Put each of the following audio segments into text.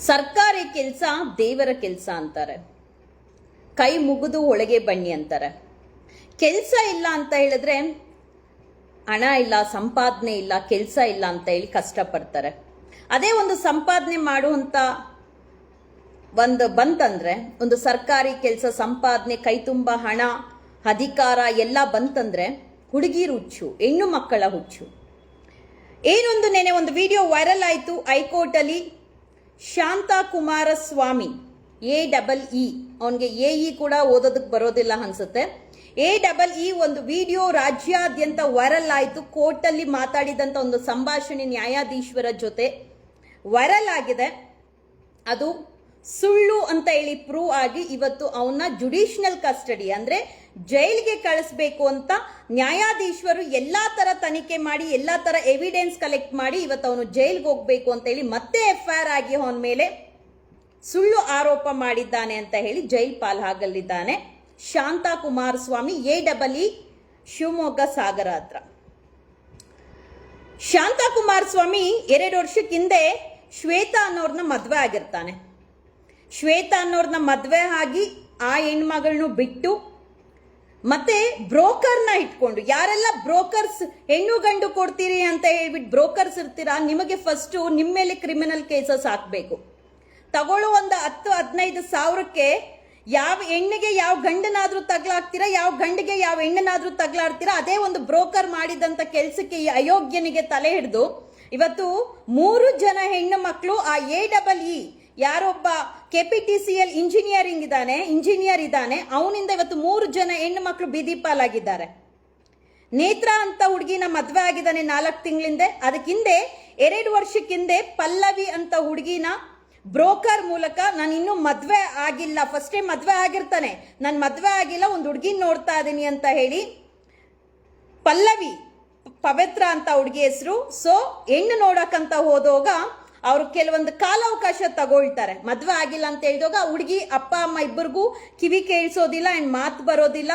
ಸರ್ಕಾರಿ ಕೆಲಸ ದೇವರ ಕೆಲಸ ಅಂತಾರೆ. ಕೈ ಮುಗಿದು ಒಳಗೆ ಬನ್ನಿ ಅಂತಾರೆ. ಕೆಲಸ ಇಲ್ಲ ಅಂತ ಹೇಳಿದ್ರೆ ಹಣ ಇಲ್ಲ, ಸಂಪಾದನೆ ಇಲ್ಲ, ಕೆಲಸ ಇಲ್ಲ ಅಂತ ಹೇಳಿ ಕಷ್ಟಪಡ್ತಾರೆ. ಅದೇ ಒಂದು ಸಂಪಾದನೆ ಮಾಡುವಂತ ಒಂದು ಬಂತಂದ್ರೆ, ಒಂದು ಸರ್ಕಾರಿ ಕೆಲಸ, ಸಂಪಾದನೆ, ಕೈ ತುಂಬ ಹಣ, ಅಧಿಕಾರ ಎಲ್ಲ ಬಂತಂದ್ರೆ ಹುಡುಗಿರು ಹುಚ್ಚು, ಹೆಣ್ಣು ಮಕ್ಕಳ ಹುಚ್ಚು. ಏನೊಂದು ನೆನೆ ಒಂದು ವಿಡಿಯೋ ವೈರಲ್ ಆಯಿತು, ಹೈಕೋರ್ಟಲ್ಲಿ Shanta Kumaraswamy A double E. ಅವನಿಗೆ ಎ ಇ ಕೂಡ ಓದೋದಕ್ಕೆ ಬರೋದಿಲ್ಲ ಅನ್ಸುತ್ತೆ. ಎ ಡಬಲ್ ಇ ಒಂದು ವಿಡಿಯೋ ರಾಜ್ಯಾದ್ಯಂತ ವೈರಲ್ ಆಯಿತು, ಕೋರ್ಟಲ್ಲಿ ಮಾತಾಡಿದಂಥ ಒಂದು ಸಂಭಾಷಣೆ ನ್ಯಾಯಾಧೀಶರ ಜೊತೆ ವೈರಲ್ ಆಗಿದೆ. ಅದು ಸುಳ್ಳು ಅಂತ ಹೇಳಿ ಪ್ರೂವ್ ಆಗಿ ಇವತ್ತು ಅವನ್ನ ಜುಡಿಷಿಯಲ್ ಕಸ್ಟಡಿ ಅಂದ್ರೆ ಜೈಲಿಗೆ ಕಳಿಸ್ಬೇಕು ಅಂತ ನ್ಯಾಯಾಧೀಶರು ಎಲ್ಲಾ ತರ ತನಿಖೆ ಮಾಡಿ, ಎಲ್ಲಾ ತರ ಎವಿಡೆನ್ಸ್ ಕಲೆಕ್ಟ್ ಮಾಡಿ ಇವತ್ತು ಅವನು ಜೈಲ್ಗೆ ಹೋಗ್ಬೇಕು ಅಂತ ಹೇಳಿ ಮತ್ತೆ ಎಫ್ ಐ ಆರ್ ಆಗಿ ಅವನ ಮೇಲೆ ಸುಳ್ಳು ಆರೋಪ ಮಾಡಿದ್ದಾನೆ ಅಂತ ಹೇಳಿ jail ಪಾಲ್ಹಾಗಲಿದ್ದಾನೆ Shanta Kumaraswamy A double E Shivamogga Sagara ಹತ್ರ. ಶಾಂತಾ ಕುಮಾರಸ್ವಾಮಿ ಎರಡು ವರ್ಷಕ್ಕೆ ಹಿಂದೆ ಶ್ವೇತಾ ಅನ್ನೋರ್ನ ಮದುವೆ ಆಗಿರ್ತಾನೆ. ಶ್ವೇತಾ ಅನ್ನೋರನ್ನ ಮದುವೆ ಆಗಿ ಆ ಹೆಣ್ಮಗಳನ್ನು ಬಿಟ್ಟು ಮತ್ತೆ ಬ್ರೋಕರ್ನ ಇಟ್ಕೊಂಡು, ಯಾರೆಲ್ಲ ಬ್ರೋಕರ್ಸ್ ಹೆಣ್ಣು ಗಂಡು ಕೊಡ್ತೀರಿ ಅಂತ ಹೇಳ್ಬಿಟ್ಟು ಬ್ರೋಕರ್ಸ್ ಇರ್ತೀರಾ, ನಿಮಗೆ ಫಸ್ಟ್ ನಿಮ್ಮ ಮೇಲೆ ಕ್ರಿಮಿನಲ್ ಕೇಸಸ್ ಹಾಕಬೇಕು. ತಗೊಳ್ಳೋ ಒಂದು ಹತ್ತು, ಹದಿನೈದು ಸಾವಿರಕ್ಕೆ ಯಾವ ಹೆಣ್ಣಿಗೆ ಯಾವ ಗಂಡನಾದರೂ ತಗ್ಲಾಡ್ತೀರಾ ಯಾವ ಗಂಡಿಗೆ ಯಾವ ಹೆಣ್ಣನಾದರೂ ತಗ್ಲಾಡ್ತೀರಾ, ಅದೇ ಒಂದು ಬ್ರೋಕರ್ ಮಾಡಿದಂತ ಕೆಲಸಕ್ಕೆ ಈ ಅಯೋಗ್ಯನಿಗೆ ತಲೆ ಹಿಡಿದು, ಇವತ್ತು ಮೂರು ಜನ ಹೆಣ್ಣು ಮಕ್ಕಳು ಆ A double E ಯಾರೊಬ್ಬ K P T C L engineering ಇದ್ದಾನೆ, ಇಂಜಿನಿಯರ್ ಇದ್ದಾನೆ, ಅವನಿಂದ ಇವತ್ತು ಮೂರು ಜನ ಹೆಣ್ಣು ಮಕ್ಕಳು ಬೀದಿ ಪಾಲಾಗಿದ್ದಾರೆ. ನೇತ್ರ ಅಂತ ಹುಡುಗಿನ ಮದುವೆ ಆಗಿದ್ದಾನೆ ನಾಲ್ಕು ತಿಂಗಳಿಂದೆ. ಅದಕ್ಕಿಂದೆ ಎರಡು ವರ್ಷಕ್ಕಿಂದೆ ಪಲ್ಲವಿ ಅಂತ ಹುಡುಗಿನ ಬ್ರೋಕರ್ ಮೂಲಕ ನಾನು ಇನ್ನೂ ಮದುವೆ ಆಗಿಲ್ಲ. ಫಸ್ಟ್ ಟೈಮ್ ಮದ್ವೆ ಆಗಿರ್ತಾನೆ. ನಾನು ಮದುವೆ ಆಗಿಲ್ಲ, ಒಂದು ಹುಡುಗಿನ ನೋಡ್ತಾ ಇದ್ದೀನಿ ಅಂತ ಹೇಳಿ ಪಲ್ಲವಿ, ಪವಿತ್ರ ಅಂತ ಹುಡುಗಿ ಹೆಸರು. ಸೊ ಹೆಣ್ಣು ನೋಡಕ್ಕಂತ ಹೋದಾಗ ಅವ್ರು ಕೆಲವೊಂದು ಕಾಲಾವಕಾಶ ತಗೊಳ್ತಾರೆ. ಮದುವೆ ಆಗಿಲ್ಲ ಅಂತ ಹೇಳಿದಾಗ ಹುಡುಗಿ, ಅಪ್ಪ, ಅಮ್ಮ ಇಬ್ಬರಿಗೂ ಕಿವಿ ಕೇಳಿಸೋದಿಲ್ಲ ಅಂಡ್ ಮಾತು ಬರೋದಿಲ್ಲ.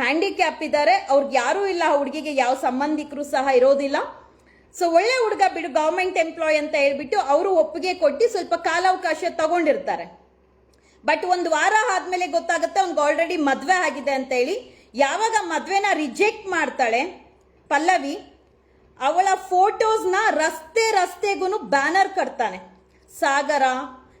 ಹ್ಯಾಂಡಿಕ್ಯಾಪ್ ಇದ್ದಾರೆ ಅವ್ರಿಗೆ ಯಾರೂ ಇಲ್ಲ, ಆ ಹುಡುಗಿಗೆ ಯಾವ ಸಂಬಂಧಿಕರು ಸಹ ಇರೋದಿಲ್ಲ. ಸೊ ಒಳ್ಳೆ ಹುಡುಗ ಬಿಡು ಗೌರ್ಮೆಂಟ್ ಎಂಪ್ಲಾಯ್ ಅಂತ ಹೇಳ್ಬಿಟ್ಟು ಅವರು ಒಪ್ಪಿಗೆ ಕೊಟ್ಟು ಸ್ವಲ್ಪ ಕಾಲಾವಕಾಶ ತಗೊಂಡಿರ್ತಾರೆ. ಬಟ್ ಒಂದು ವಾರ ಆದಮೇಲೆ ಗೊತ್ತಾಗುತ್ತೆ, ಅವ್ನಿಗೆ ಆಲ್ರೆಡಿ ಮದುವೆ ಆಗಿದೆ ಅಂತ ಹೇಳಿ. ಯಾವಾಗ ಮದುವೆನ ರಿಜೆಕ್ಟ್ ಮಾಡ್ತಾಳೆ ಪಲ್ಲವಿ ಅವಳ ಫೋಟೋಸ್ನ ರಸ್ತೆ ರಸ್ತೆಗೂ ಬ್ಯಾನರ್ ಕಟ್ತಾನೆ. ಸಾಗರ,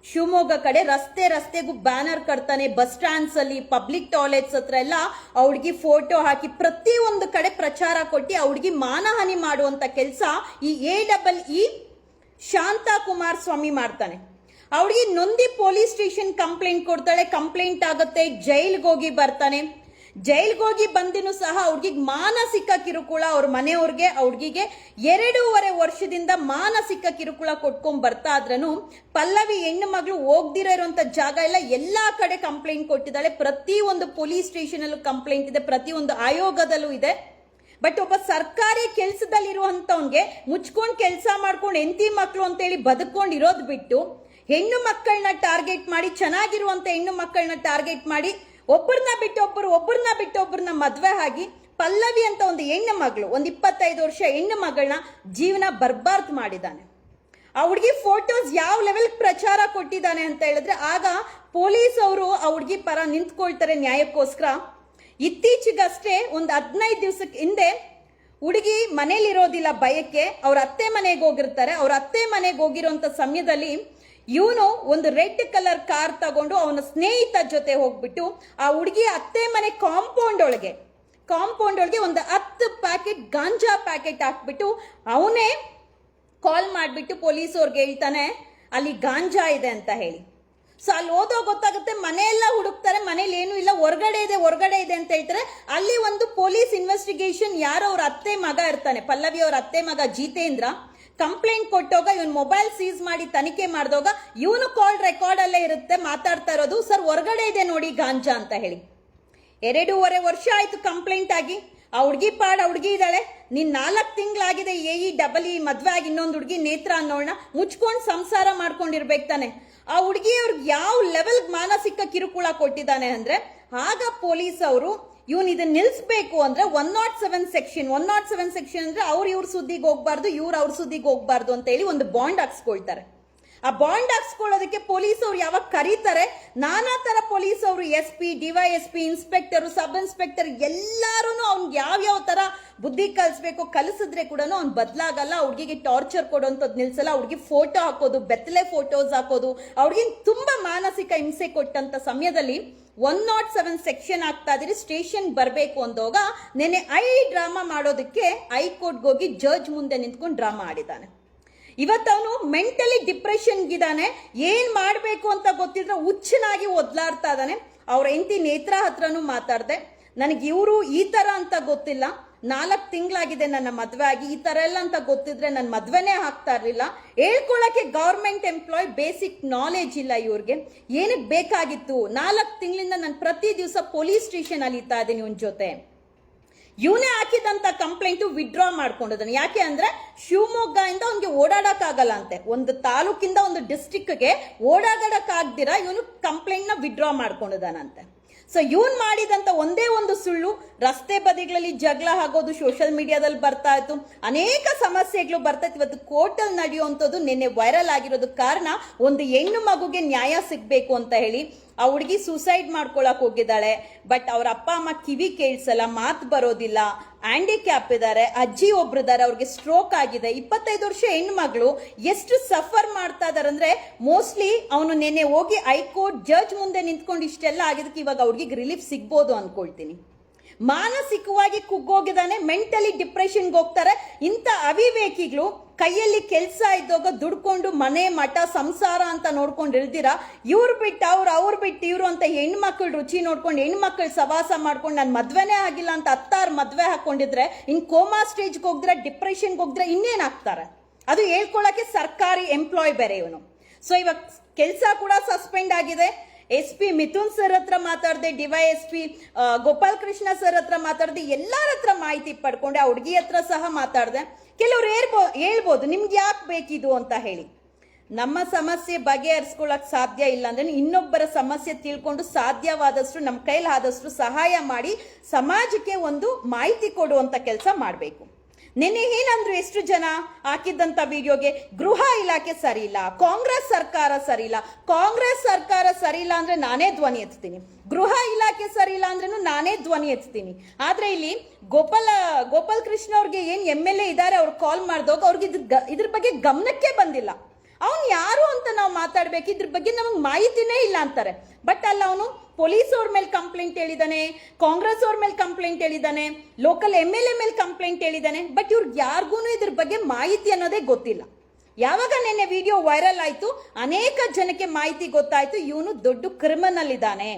ಶಿವಮೊಗ್ಗ ಕಡೆ ರಸ್ತೆ ರಸ್ತೆಗೂ ಬ್ಯಾನರ್ ಕಟ್ತಾನೆ. ಬಸ್ ಸ್ಟ್ಯಾಂಡ್ಸ್ ಅಲ್ಲಿ ಪಬ್ಲಿಕ್ ಟಾಯ್ಲೆಟ್ಸ್ ಹತ್ರ ಎಲ್ಲ ಅವಳಿಗೆ ಫೋಟೋ ಹಾಕಿ ಪ್ರತಿ ಒಂದು ಕಡೆ ಪ್ರಚಾರ ಕೊಟ್ಟು ಅವಳಿಗೆ ಮಾನಹಾನಿ ಮಾಡುವಂತ ಕೆಲಸ ಈ A double E Shanta Kumar Swamy ಮಾಡ್ತಾನೆ. ಅವಳಿಗೆ ನೊಂದಿ ಪೊಲೀಸ್ ಸ್ಟೇಷನ್ ಕಂಪ್ಲೇಂಟ್ ಕೊಡ್ತಾಳೆ. ಕಂಪ್ಲೇಂಟ್ ಆಗುತ್ತೆ ಜೈಲ್ಗೆ ಹೋಗಿ ಬರ್ತಾನೆ. ಜೈಲ್ಗೆ ಹೋಗಿ ಬಂದಿನೂ ಸಹ ಹುಡುಗಿಗೆ ಮಾನಸಿಕ ಕಿರುಕುಳ ಅವ್ರ ಮನೆಯವ್ರಿಗೆ ಹುಡುಗಿಗೆ ಎರಡೂವರೆ ವರ್ಷದಿಂದ ಮಾನಸಿಕ ಕಿರುಕುಳ ಕೊಟ್ಕೊಂಡ್ ಬರ್ತಾ ಆದ್ರೂ ಪಲ್ಲವಿ ಹೆಣ್ಣು ಮಗಳು ಹೋಗ್ದಿರೋ ಇರುವಂತ ಜಾಗ ಎಲ್ಲ ಎಲ್ಲಾ ಕಡೆ ಕಂಪ್ಲೇಂಟ್ ಕೊಟ್ಟಿದ್ದಾಳೆ. ಪ್ರತಿ ಒಂದು ಪೊಲೀಸ್ ಸ್ಟೇಷನ್ ಅಲ್ಲೂ ಕಂಪ್ಲೇಂಟ್ ಇದೆ. ಪ್ರತಿ ಒಂದು ಆಯೋಗದಲ್ಲೂ ಇದೆ. ಬಟ್ ಒಬ್ಬ ಸರ್ಕಾರಿ ಕೆಲಸದಲ್ಲಿರುವಂತವನ್ಗೆ ಮುಚ್ಕೊಂಡು ಕೆಲಸ ಮಾಡ್ಕೊಂಡು ಎಂತಿ ಮಕ್ಕಳು ಅಂತೇಳಿ ಬದುಕೊಂಡು ಇರೋದು ಬಿಟ್ಟು ಹೆಣ್ಣು ಮಕ್ಕಳನ್ನ ಟಾರ್ಗೆಟ್ ಮಾಡಿ ಚೆನ್ನಾಗಿರುವಂತ ಹೆಣ್ಣು ಮಕ್ಕಳನ್ನ ಟಾರ್ಗೆಟ್ ಮಾಡಿ ಒಬ್ಬರನ್ನ ಬಿಟ್ಟೊಬ್ಬರು ಒಬ್ಬರನ್ನ ಬಿಟ್ಟೊಬ್ಬರನ್ನ ಮದುವೆ ಆಗಿ ಪಲ್ಲವಿ ಅಂತ ಒಂದು ಹೆಣ್ಣು ಮಗಳು, ಒಂದು ಇಪ್ಪತ್ತೈದು ವರ್ಷ ಹೆಣ್ಣು ಮಗಳನ್ನ ಜೀವನ ಬರ್ಬಾರ್ದು ಮಾಡಿದ್ದಾನೆ. ಆ ಹುಡುಗಿ ಫೋಟೋಸ್ ಯಾವ ಲೆವೆಲ್ ಪ್ರಚಾರ ಕೊಟ್ಟಿದ್ದಾನೆ ಅಂತ ಹೇಳಿದ್ರೆ ಆಗ ಪೊಲೀಸ್ ಅವರು ಆ ಹುಡುಗಿ ಪರ ನಿಂತ್ಕೊಳ್ತಾರೆ ನ್ಯಾಯಕ್ಕೋಸ್ಕರ. ಇತ್ತೀಚೆಗಷ್ಟೇ ಒಂದು ಹದಿನೈದು ದಿವಸಕ್ಕೆ ಹಿಂದೆ ಹುಡುಗಿ ಮನೇಲಿರೋದಿಲ್ಲ ಭಯಕ್ಕೆ ಅವ್ರ ಅತ್ತೆ ಮನೆಗೆ ಹೋಗಿರ್ತಾರೆ. ಅವ್ರ ಅತ್ತೆ ಮನೆಗೆ ಹೋಗಿರೋಂಥ ಸಮಯದಲ್ಲಿ ಇವನು ಒಂದು ರೆಡ್ ಕಲರ್ ಕಾರ್ ತಗೊಂಡು ಅವನ ಸ್ನೇಹಿತ ಜೊತೆ ಹೋಗ್ಬಿಟ್ಟು ಆ ಹುಡುಗಿ ಅತ್ತೆ ಮನೆ ಕಾಂಪೌಂಡ್ ಒಳಗೆ ಕಾಂಪೌಂಡ್ ಒಳಗೆ ಒಂದು ಹತ್ತು ಪ್ಯಾಕೆಟ್ ಗಾಂಜಾ ಪ್ಯಾಕೆಟ್ ಹಾಕ್ಬಿಟ್ಟು ಅವನೇ ಕಾಲ್ ಮಾಡಿಬಿಟ್ಟು ಪೊಲೀಸ್ ಅವ್ರಿಗೆ ಹೇಳ್ತಾನೆ, ಅಲ್ಲಿ ಗಾಂಜಾ ಇದೆ ಅಂತ ಹೇಳಿ. ಸೊ ಅಲ್ಲಿ ಓದೋ ಗೊತ್ತಾಗುತ್ತೆ ಮನೆಯೆಲ್ಲ ಹುಡುಕ್ತಾರೆ, ಮನೇಲಿ ಏನು ಇಲ್ಲ, ಹೊರಗಡೆ ಇದೆ ಹೊರಗಡೆ ಇದೆ ಅಂತ ಹೇಳ್ತಾರೆ. ಅಲ್ಲಿ ಒಂದು ಪೊಲೀಸ್ ಇನ್ವೆಸ್ಟಿಗೇಷನ್ ಯಾರೋ ಅವ್ರ ಅತ್ತೆ ಮಗ ಇರ್ತಾನೆ ಪಲ್ಲವಿ ಅವ್ರ ಅತ್ತೆ ಮಗ ಜಿತೇಂದ್ರ ಕಂಪ್ಲೇಂಟ್ ಕೊಟ್ಟೋಗ ಇವನ್ ಮೊಬೈಲ್ ಸೀಸ್ ಮಾಡಿ ತನಿಖೆ ಮಾಡಿದಾಗ ಇವನು ಕಾಲ್ ರೆಕಾರ್ಡ್ ಅಲ್ಲೇ ಇರುತ್ತೆ, ಮಾತಾಡ್ತಾ ಇರೋದು. ಸರ್, ಹೊರಗಡೆ ಇದೆ ನೋಡಿ ಗಾಂಜಾ ಅಂತ ಹೇಳಿ. ಎರಡೂವರೆ ವರ್ಷ ಆಯ್ತು ಕಂಪ್ಲೇಂಟ್ ಆಗಿ. ಆ ಹುಡುಗಿ ಪಾಡ್ ಹುಡುಗಿ ಇದ್ದಾಳೆ. ನೀನ್ ನಾಲ್ಕು ತಿಂಗಳಾಗಿದೆ ಎ ಇ ಡಬಲ್ ಇ, ಮದ್ವೆ ಆಗಿ ಇನ್ನೊಂದು ಹುಡುಗಿ ನೇತ್ರ ಅನ್ನೋಣ ಮುಚ್ಕೊಂಡು ಸಂಸಾರ ಮಾಡ್ಕೊಂಡಿರ್ಬೇಕು ತಾನೆ. ಆ ಹುಡುಗಿಯವ್ರಿಗೆ ಯಾವ ಲೆವೆಲ್ ಮಾನಸಿಕ ಕಿರುಕುಳ ಕೊಟ್ಟಿದ್ದಾನೆ ಅಂದ್ರೆ, ಆಗ ಪೊಲೀಸ್ ಅವರು ಇವನ್ ಇದನ್ನ ನಿಲ್ಸ್ಬೇಕು ಅಂದ್ರೆ one nought seven section one nought seven section ಅಂದ್ರೆ ಅವ್ರು ಇವ್ರ ಸುದ್ದಿಗೆ ಹೋಗ್ಬಾರ್ದು, ಇವ್ರು ಅವ್ರ ಸುದ್ದಿಗೆ ಹೋಗ್ಬಾರ್ದು ಅಂತ ಹೇಳಿ ಒಂದು ಬಾಂಡ್ ಹಾಕ್ಸ್ಕೊಳ್ತಾರೆ. ಆ ಬಾಂಡ್ ಹಾಕ್ಸ್ಕೊಳ್ಳೋದಕ್ಕೆ ಪೊಲೀಸ್ ಅವ್ರು ಯಾವಾಗ ಕರೀತಾರೆ, ನಾನಾ ತರ ಪೊಲೀಸ್ ಅವರು S P DY S P inspector, sub inspector ಎಲ್ಲಾರು ಅವ್ನಿಗೆ ಯಾವ ಯಾವ ತರ ಬುದ್ಧಿ ಕಲಿಸ್ಬೇಕು, ಕಲಿಸಿದ್ರೆ ಕೂಡ ಅವ್ನು ಬದಲಾಗಲ್ಲ. ಹುಡುಗಿಗೆ ಟಾರ್ಚರ್ ಕೊಡೋಂಥದ್ದು ನಿಲ್ಸಲ್ಲ. ಹುಡುಗಿ ಫೋಟೋ ಹಾಕೋದು, ಬೆತ್ತಲೆ ಫೋಟೋಸ್ ಹಾಕೋದು. ಅವ್ರಿಗೆ ತುಂಬಾ ಮಾನಸಿಕ ಹಿಂಸೆ ಕೊಟ್ಟಂತ ಸಮಯದಲ್ಲಿ ಒನ್ ನಾಟ್ ಸೆವೆನ್ ಸೆಕ್ಷನ್ ಆಗ್ತಾ ಇದ್ರೆ, ಸ್ಟೇಷನ್ ಬರಬೇಕು ಅಂದೋಗ ನೆನೆ ಐ ಡ್ರಾಮಾ ಮಾಡೋದಕ್ಕೆ ಹೈಕೋರ್ಟ್ಗೆ ಹೋಗಿ ಜಡ್ಜ್ ಮುಂದೆ ನಿಂತ್ಕೊಂಡು ಡ್ರಾಮಾ ಆಡಿದ್ದಾನೆ. ಇವತ್ತವನು ಮೆಂಟಲಿ ಡಿಪ್ರೆಷನ್ಗಿದ್ದಾನೆ ಏನು ಮಾಡಬೇಕು ಅಂತ ಗೊತ್ತಿದ್ರೆ ಹುಚ್ಚನಾಗಿ ಒದ್ಲಾಡ್ತಾ ಇದ್ದಾನೆ. ಅವ್ರ ಹೆಂಡತಿ ನೇತ್ರ ಹತ್ರನೂ ಮಾತಾಡಿದೆ. ನನಗೆ ಇವರು ಈ ತರ ಅಂತ ಗೊತ್ತಿಲ್ಲ. ನಾಲ್ಕು ತಿಂಗಳಾಗಿದೆ ನನ್ನ ಮದುವೆ ಆಗಿ. ಈ ತರ ಎಲ್ಲ ಅಂತ ಗೊತ್ತಿದ್ರೆ ನನ್ನ ಮದುವೆನೇ ಆಗ್ತಾ ಇರಲಿಲ್ಲ. ಹೇಳ್ಕೊಳ್ಳೋಕ್ಕೆ ಗೌರ್ಮೆಂಟ್ ಎಂಪ್ಲಾಯ್ ಬೇಸಿಕ್ ನಾಲೆಜ್ ಇಲ್ಲ ಇವ್ರಿಗೆ. ಏನಕ್ಕೆ ಬೇಕಾಗಿತ್ತು? ನಾಲ್ಕು ತಿಂಗಳಿಂದ ನಾನು ಪ್ರತಿ ದಿವಸ ಪೊಲೀಸ್ ಸ್ಟೇಷನ್ ಅಲಿತಾ ಇದ್ದೀನಿ ಇವನ ಜೊತೆ. ಇವನೇ ಹಾಕಿದಂತ ಕಂಪ್ಲೇಂಟ್ ವಿಡ್ರಾ ಮಾಡ್ಕೊಂಡಿದ್ದಾನೆ. ಯಾಕೆ ಅಂದ್ರೆ ಶಿವಮೊಗ್ಗ ಇಂದ ಅವ್ನಿಗೆ ಓಡಾಡಕ್ ಆಗಲ್ಲ ಅಂತೆ. ಒಂದು ತಾಲೂಕಿಂದ ಒಂದು ಡಿಸ್ಟಿಕ್ಗೆ ಓಡಾಡಕ್ ಆಗ್ದಿರ ಇವನು ಕಂಪ್ಲೇಂಟ್ನ ವಿಡ್ರಾ ಮಾಡ್ಕೊಂಡಿದ್ದಾನಂತೆ. ಸೊ ಇವನ್ ಮಾಡಿದಂತ ಒಂದೇ ಒಂದು ಸುಳ್ಳು, ರಸ್ತೆ ಬದಿಗಳಲ್ಲಿ ಜಗಳ ಆಗೋದು ಸೋಷಿಯಲ್ ಮೀಡಿಯಾದಲ್ಲಿ ಬರ್ತಾ ಇತ್ತು. ಅನೇಕ ಸಮಸ್ಯೆಗಳು ಬರ್ತಾ ಇತ್ತು. ಇವತ್ತು ಕೋರ್ಟಲ್ಲಿ ನಡೆಯುವಂಥದ್ದು ನಿನ್ನೆ ವೈರಲ್ ಆಗಿರೋದು ಕಾರಣ ಒಂದು ಹೆಣ್ಣು ಮಗುಗೆ ನ್ಯಾಯ ಸಿಗಬೇಕು ಅಂತ ಹೇಳಿ ಆ ಹುಡುಗಿ ಸೂಸೈಡ್ ಮಾಡ್ಕೊಳಕ್ ಹೋಗಿದ್ದಾಳೆ. ಬಟ್ ಅವ್ರ ಅಪ್ಪ ಅಮ್ಮ ಕಿವಿ ಕೇಳಿಸಲ್ಲ, ಮಾತು ಬರೋದಿಲ್ಲ. ಹ್ಯಾಂಡಿಕ್ಯಾಪ್ ಇದ್ದಾರೆ, ಅಜ್ಜಿ ಒಬ್ರು ಇದ್ದಾರೆ, ಅವ್ರಿಗೆ ಸ್ಟ್ರೋಕ್ ಆಗಿದೆ, ಇಪ್ಪತ್ತೈದು ವರ್ಷ ಹೆಣ್ಮಗಳು ಎಷ್ಟು ಸಫರ್ ಮಾಡ್ತಾ ಇದಾರೆ ಅಂದ್ರೆ ಮೋಸ್ಟ್ಲಿ ಅವನು ನಿನ್ನೆ ಹೋಗಿ ಹೈಕೋರ್ಟ್ ಜಡ್ಜ್ ಮುಂದೆ ನಿಂತ್ಕೊಂಡು ಇಷ್ಟೆಲ್ಲ ಆಗಿದ್ದಕ್ಕೆ ಇವಾಗ ಅವ್ರಿಗೆ ರಿಲೀಫ್ ಸಿಗ್ಬೋದು ಅನ್ಕೊಳ್ತೀನಿ ಮಾನಸಿಕವಾಗಿ ಕುಗ್ಗೋಗಿದ್ದಾನೆ ಮೆಂಟಲಿ ಡಿಪ್ರೆಷನ್ಗೆ ಹೋಗ್ತಾರೆ. ಇಂಥ ಅವಿವೇಕಿಗಳು ಕೈಯಲ್ಲಿ ಕೆಲಸ ಇದ್ದಾಗ ದುಡ್ಕೊಂಡು ಮನೆ ಮಠ, ಸಂಸಾರ ಅಂತ ನೋಡ್ಕೊಂಡು ಇಳ್ದಿರ ಇವ್ರು ಬಿಟ್ಟು ಅವ್ರು ಅವ್ರು ಬಿಟ್ಟು ಇವರು ಅಂತ ಹೆಣ್ಮಕ್ಳು ರುಚಿ ನೋಡ್ಕೊಂಡು ಹೆಣ್ಮಕ್ಳು ಸವಾಸ ಮಾಡ್ಕೊಂಡು ನಾನು ಮದ್ವೆನೇ ಆಗಿಲ್ಲ ಅಂತ ಹತ್ತಾರು ಮದುವೆ ಹಾಕೊಂಡಿದ್ರೆ, ಇನ್ ಕೋಮಾ ಸ್ಟೇಜ್ಗೆ ಹೋಗಿದ್ರೆ ಡಿಪ್ರೆಷನ್ಗೆ ಹೋಗಿದ್ರೆ ಇನ್ನೇನು ಆಗ್ತಾರೆ? ಅದು ಹೇಳ್ಕೊಳ್ಳೋಕ್ಕೆ ಸರ್ಕಾರಿ ಎಂಪ್ಲಾಯ್ ಬೇರೆ ಇವನು. ಸೊ ಇವಾಗ ಕೆಲಸ ಕೂಡ ಸಸ್ಪೆಂಡ್ ಆಗಿದೆ. ಎಸ್ ಪಿ ಮಿಥುನ್ ಸರ್ ಹತ್ರ ಮಾತಾಡಿದೆ DY S P Gopal Krishna sir ಹತ್ರ ಮಾತಾಡಿದೆ, ಎಲ್ಲರ ಹತ್ರ ಮಾಹಿತಿ ಪಡ್ಕೊಂಡೆ, ಆ ಹುಡುಗಿ ಹತ್ರ ಸಹ ಮಾತಾಡಿದೆ. ಕೆಲವ್ರು ಹೇಳ್ಬೋ, ಹೇಳ್ಬೋದು, ನಿಮ್ಗೆ ಯಾಕೆ ಬೇಕಿದು ಅಂತ ಹೇಳಿ. ನಮ್ಮ ಸಮಸ್ಯೆ ಬಗೆಹರಿಸ್ಕೊಳ್ಳೋಕೆ ಸಾಧ್ಯ ಇಲ್ಲ ಅಂದ್ರೆ ಇನ್ನೊಬ್ಬರ ಸಮಸ್ಯೆ ತಿಳ್ಕೊಂಡು ಸಾಧ್ಯವಾದಷ್ಟು ನಮ್ಮ ಕೈಲಾದಷ್ಟು ಸಹಾಯ ಮಾಡಿ, ಸಮಾಜಕ್ಕೆ ಒಂದು ಮಾಹಿತಿ ಕೊಡುವಂಥ ಕೆಲಸ ಮಾಡಬೇಕು. ನಿನ್ನೆ ಏನಂದ್ರು ಎಷ್ಟು ಜನ ಹಾಕಿದ್ದಂಥ ವಿಡಿಯೋಗೆ, ಗೃಹ ಇಲಾಖೆ ಸರಿ ಇಲ್ಲ, ಕಾಂಗ್ರೆಸ್ ಸರ್ಕಾರ ಸರಿ ಇಲ್ಲ. ಕಾಂಗ್ರೆಸ್ ಸರ್ಕಾರ ಸರಿ ಇಲ್ಲ ಅಂದ್ರೆ ನಾನೇ ಧ್ವನಿ ಎತ್ತೀನಿ. ಗೃಹ ಇಲಾಖೆ ಸರಿ ಇಲ್ಲ ಅಂದ್ರೂ ನಾನೇ ಧ್ವನಿ ಎತ್ತೀನಿ. ಆದ್ರೆ ಇಲ್ಲಿ ಗೋಪಾಲ, ಗೋಪಾಲ್ ಕೃಷ್ಣ ಅವ್ರಿಗೆ ಏನು ಎಂ ಎಲ್ ಎ ಇದ್ದಾರೆ ಅವ್ರು ಕಾಲ್ ಮಾಡಿದಾಗ ಅವ್ರಿಗೆ ಇದ್ರ ಇದ್ರ ಬಗ್ಗೆ ಗಮನಕ್ಕೆ ಬಂದಿಲ್ಲ. ಅವನು ಯಾರು ಅಂತ ನಾವು ಮಾತಾಡ್ಬೇಕು, ಇದ್ರ ಬಗ್ಗೆ ನಮಗೆ ಮಾಹಿತಿನೇ ಇಲ್ಲ ಅಂತಾರೆ. ಬಟ್ ಅಲ್ಲ ಅವನು ಪೊಲೀಸ್ ಅವ್ರ ಮೇಲೆ ಕಂಪ್ಲೇಂಟ್ ಹೇಳಿದ್ದಾನೆ ಕಾಂಗ್ರೆಸ್ ಅವ್ರ ಮೇಲೆ ಕಂಪ್ಲೇಂಟ್ ಹೇಳಿದ್ದಾನೆ ಲೋಕಲ್ ಎಂ ಎಲ್ ಎ ಮೇಲೆ ಕಂಪ್ಲೇಂಟ್ ಹೇಳಿದ್ದಾನೆ ಬಟ್ ಇವ್ರಿಗೆ ಯಾರಿಗೂ ಇದ್ರ ಬಗ್ಗೆ ಮಾಹಿತಿ ಅನ್ನೋದೇ ಗೊತ್ತಿಲ್ಲ. ಯಾವಾಗ ನಿನ್ನೆ ವಿಡಿಯೋ ವೈರಲ್ ಆಯಿತು, ಅನೇಕ ಜನಕ್ಕೆ ಮಾಹಿತಿ ಗೊತ್ತಾಯಿತು, ಇವನು ದೊಡ್ಡ ಕ್ರಿಮಿನಲ್ ಇದ್ದಾನೆ.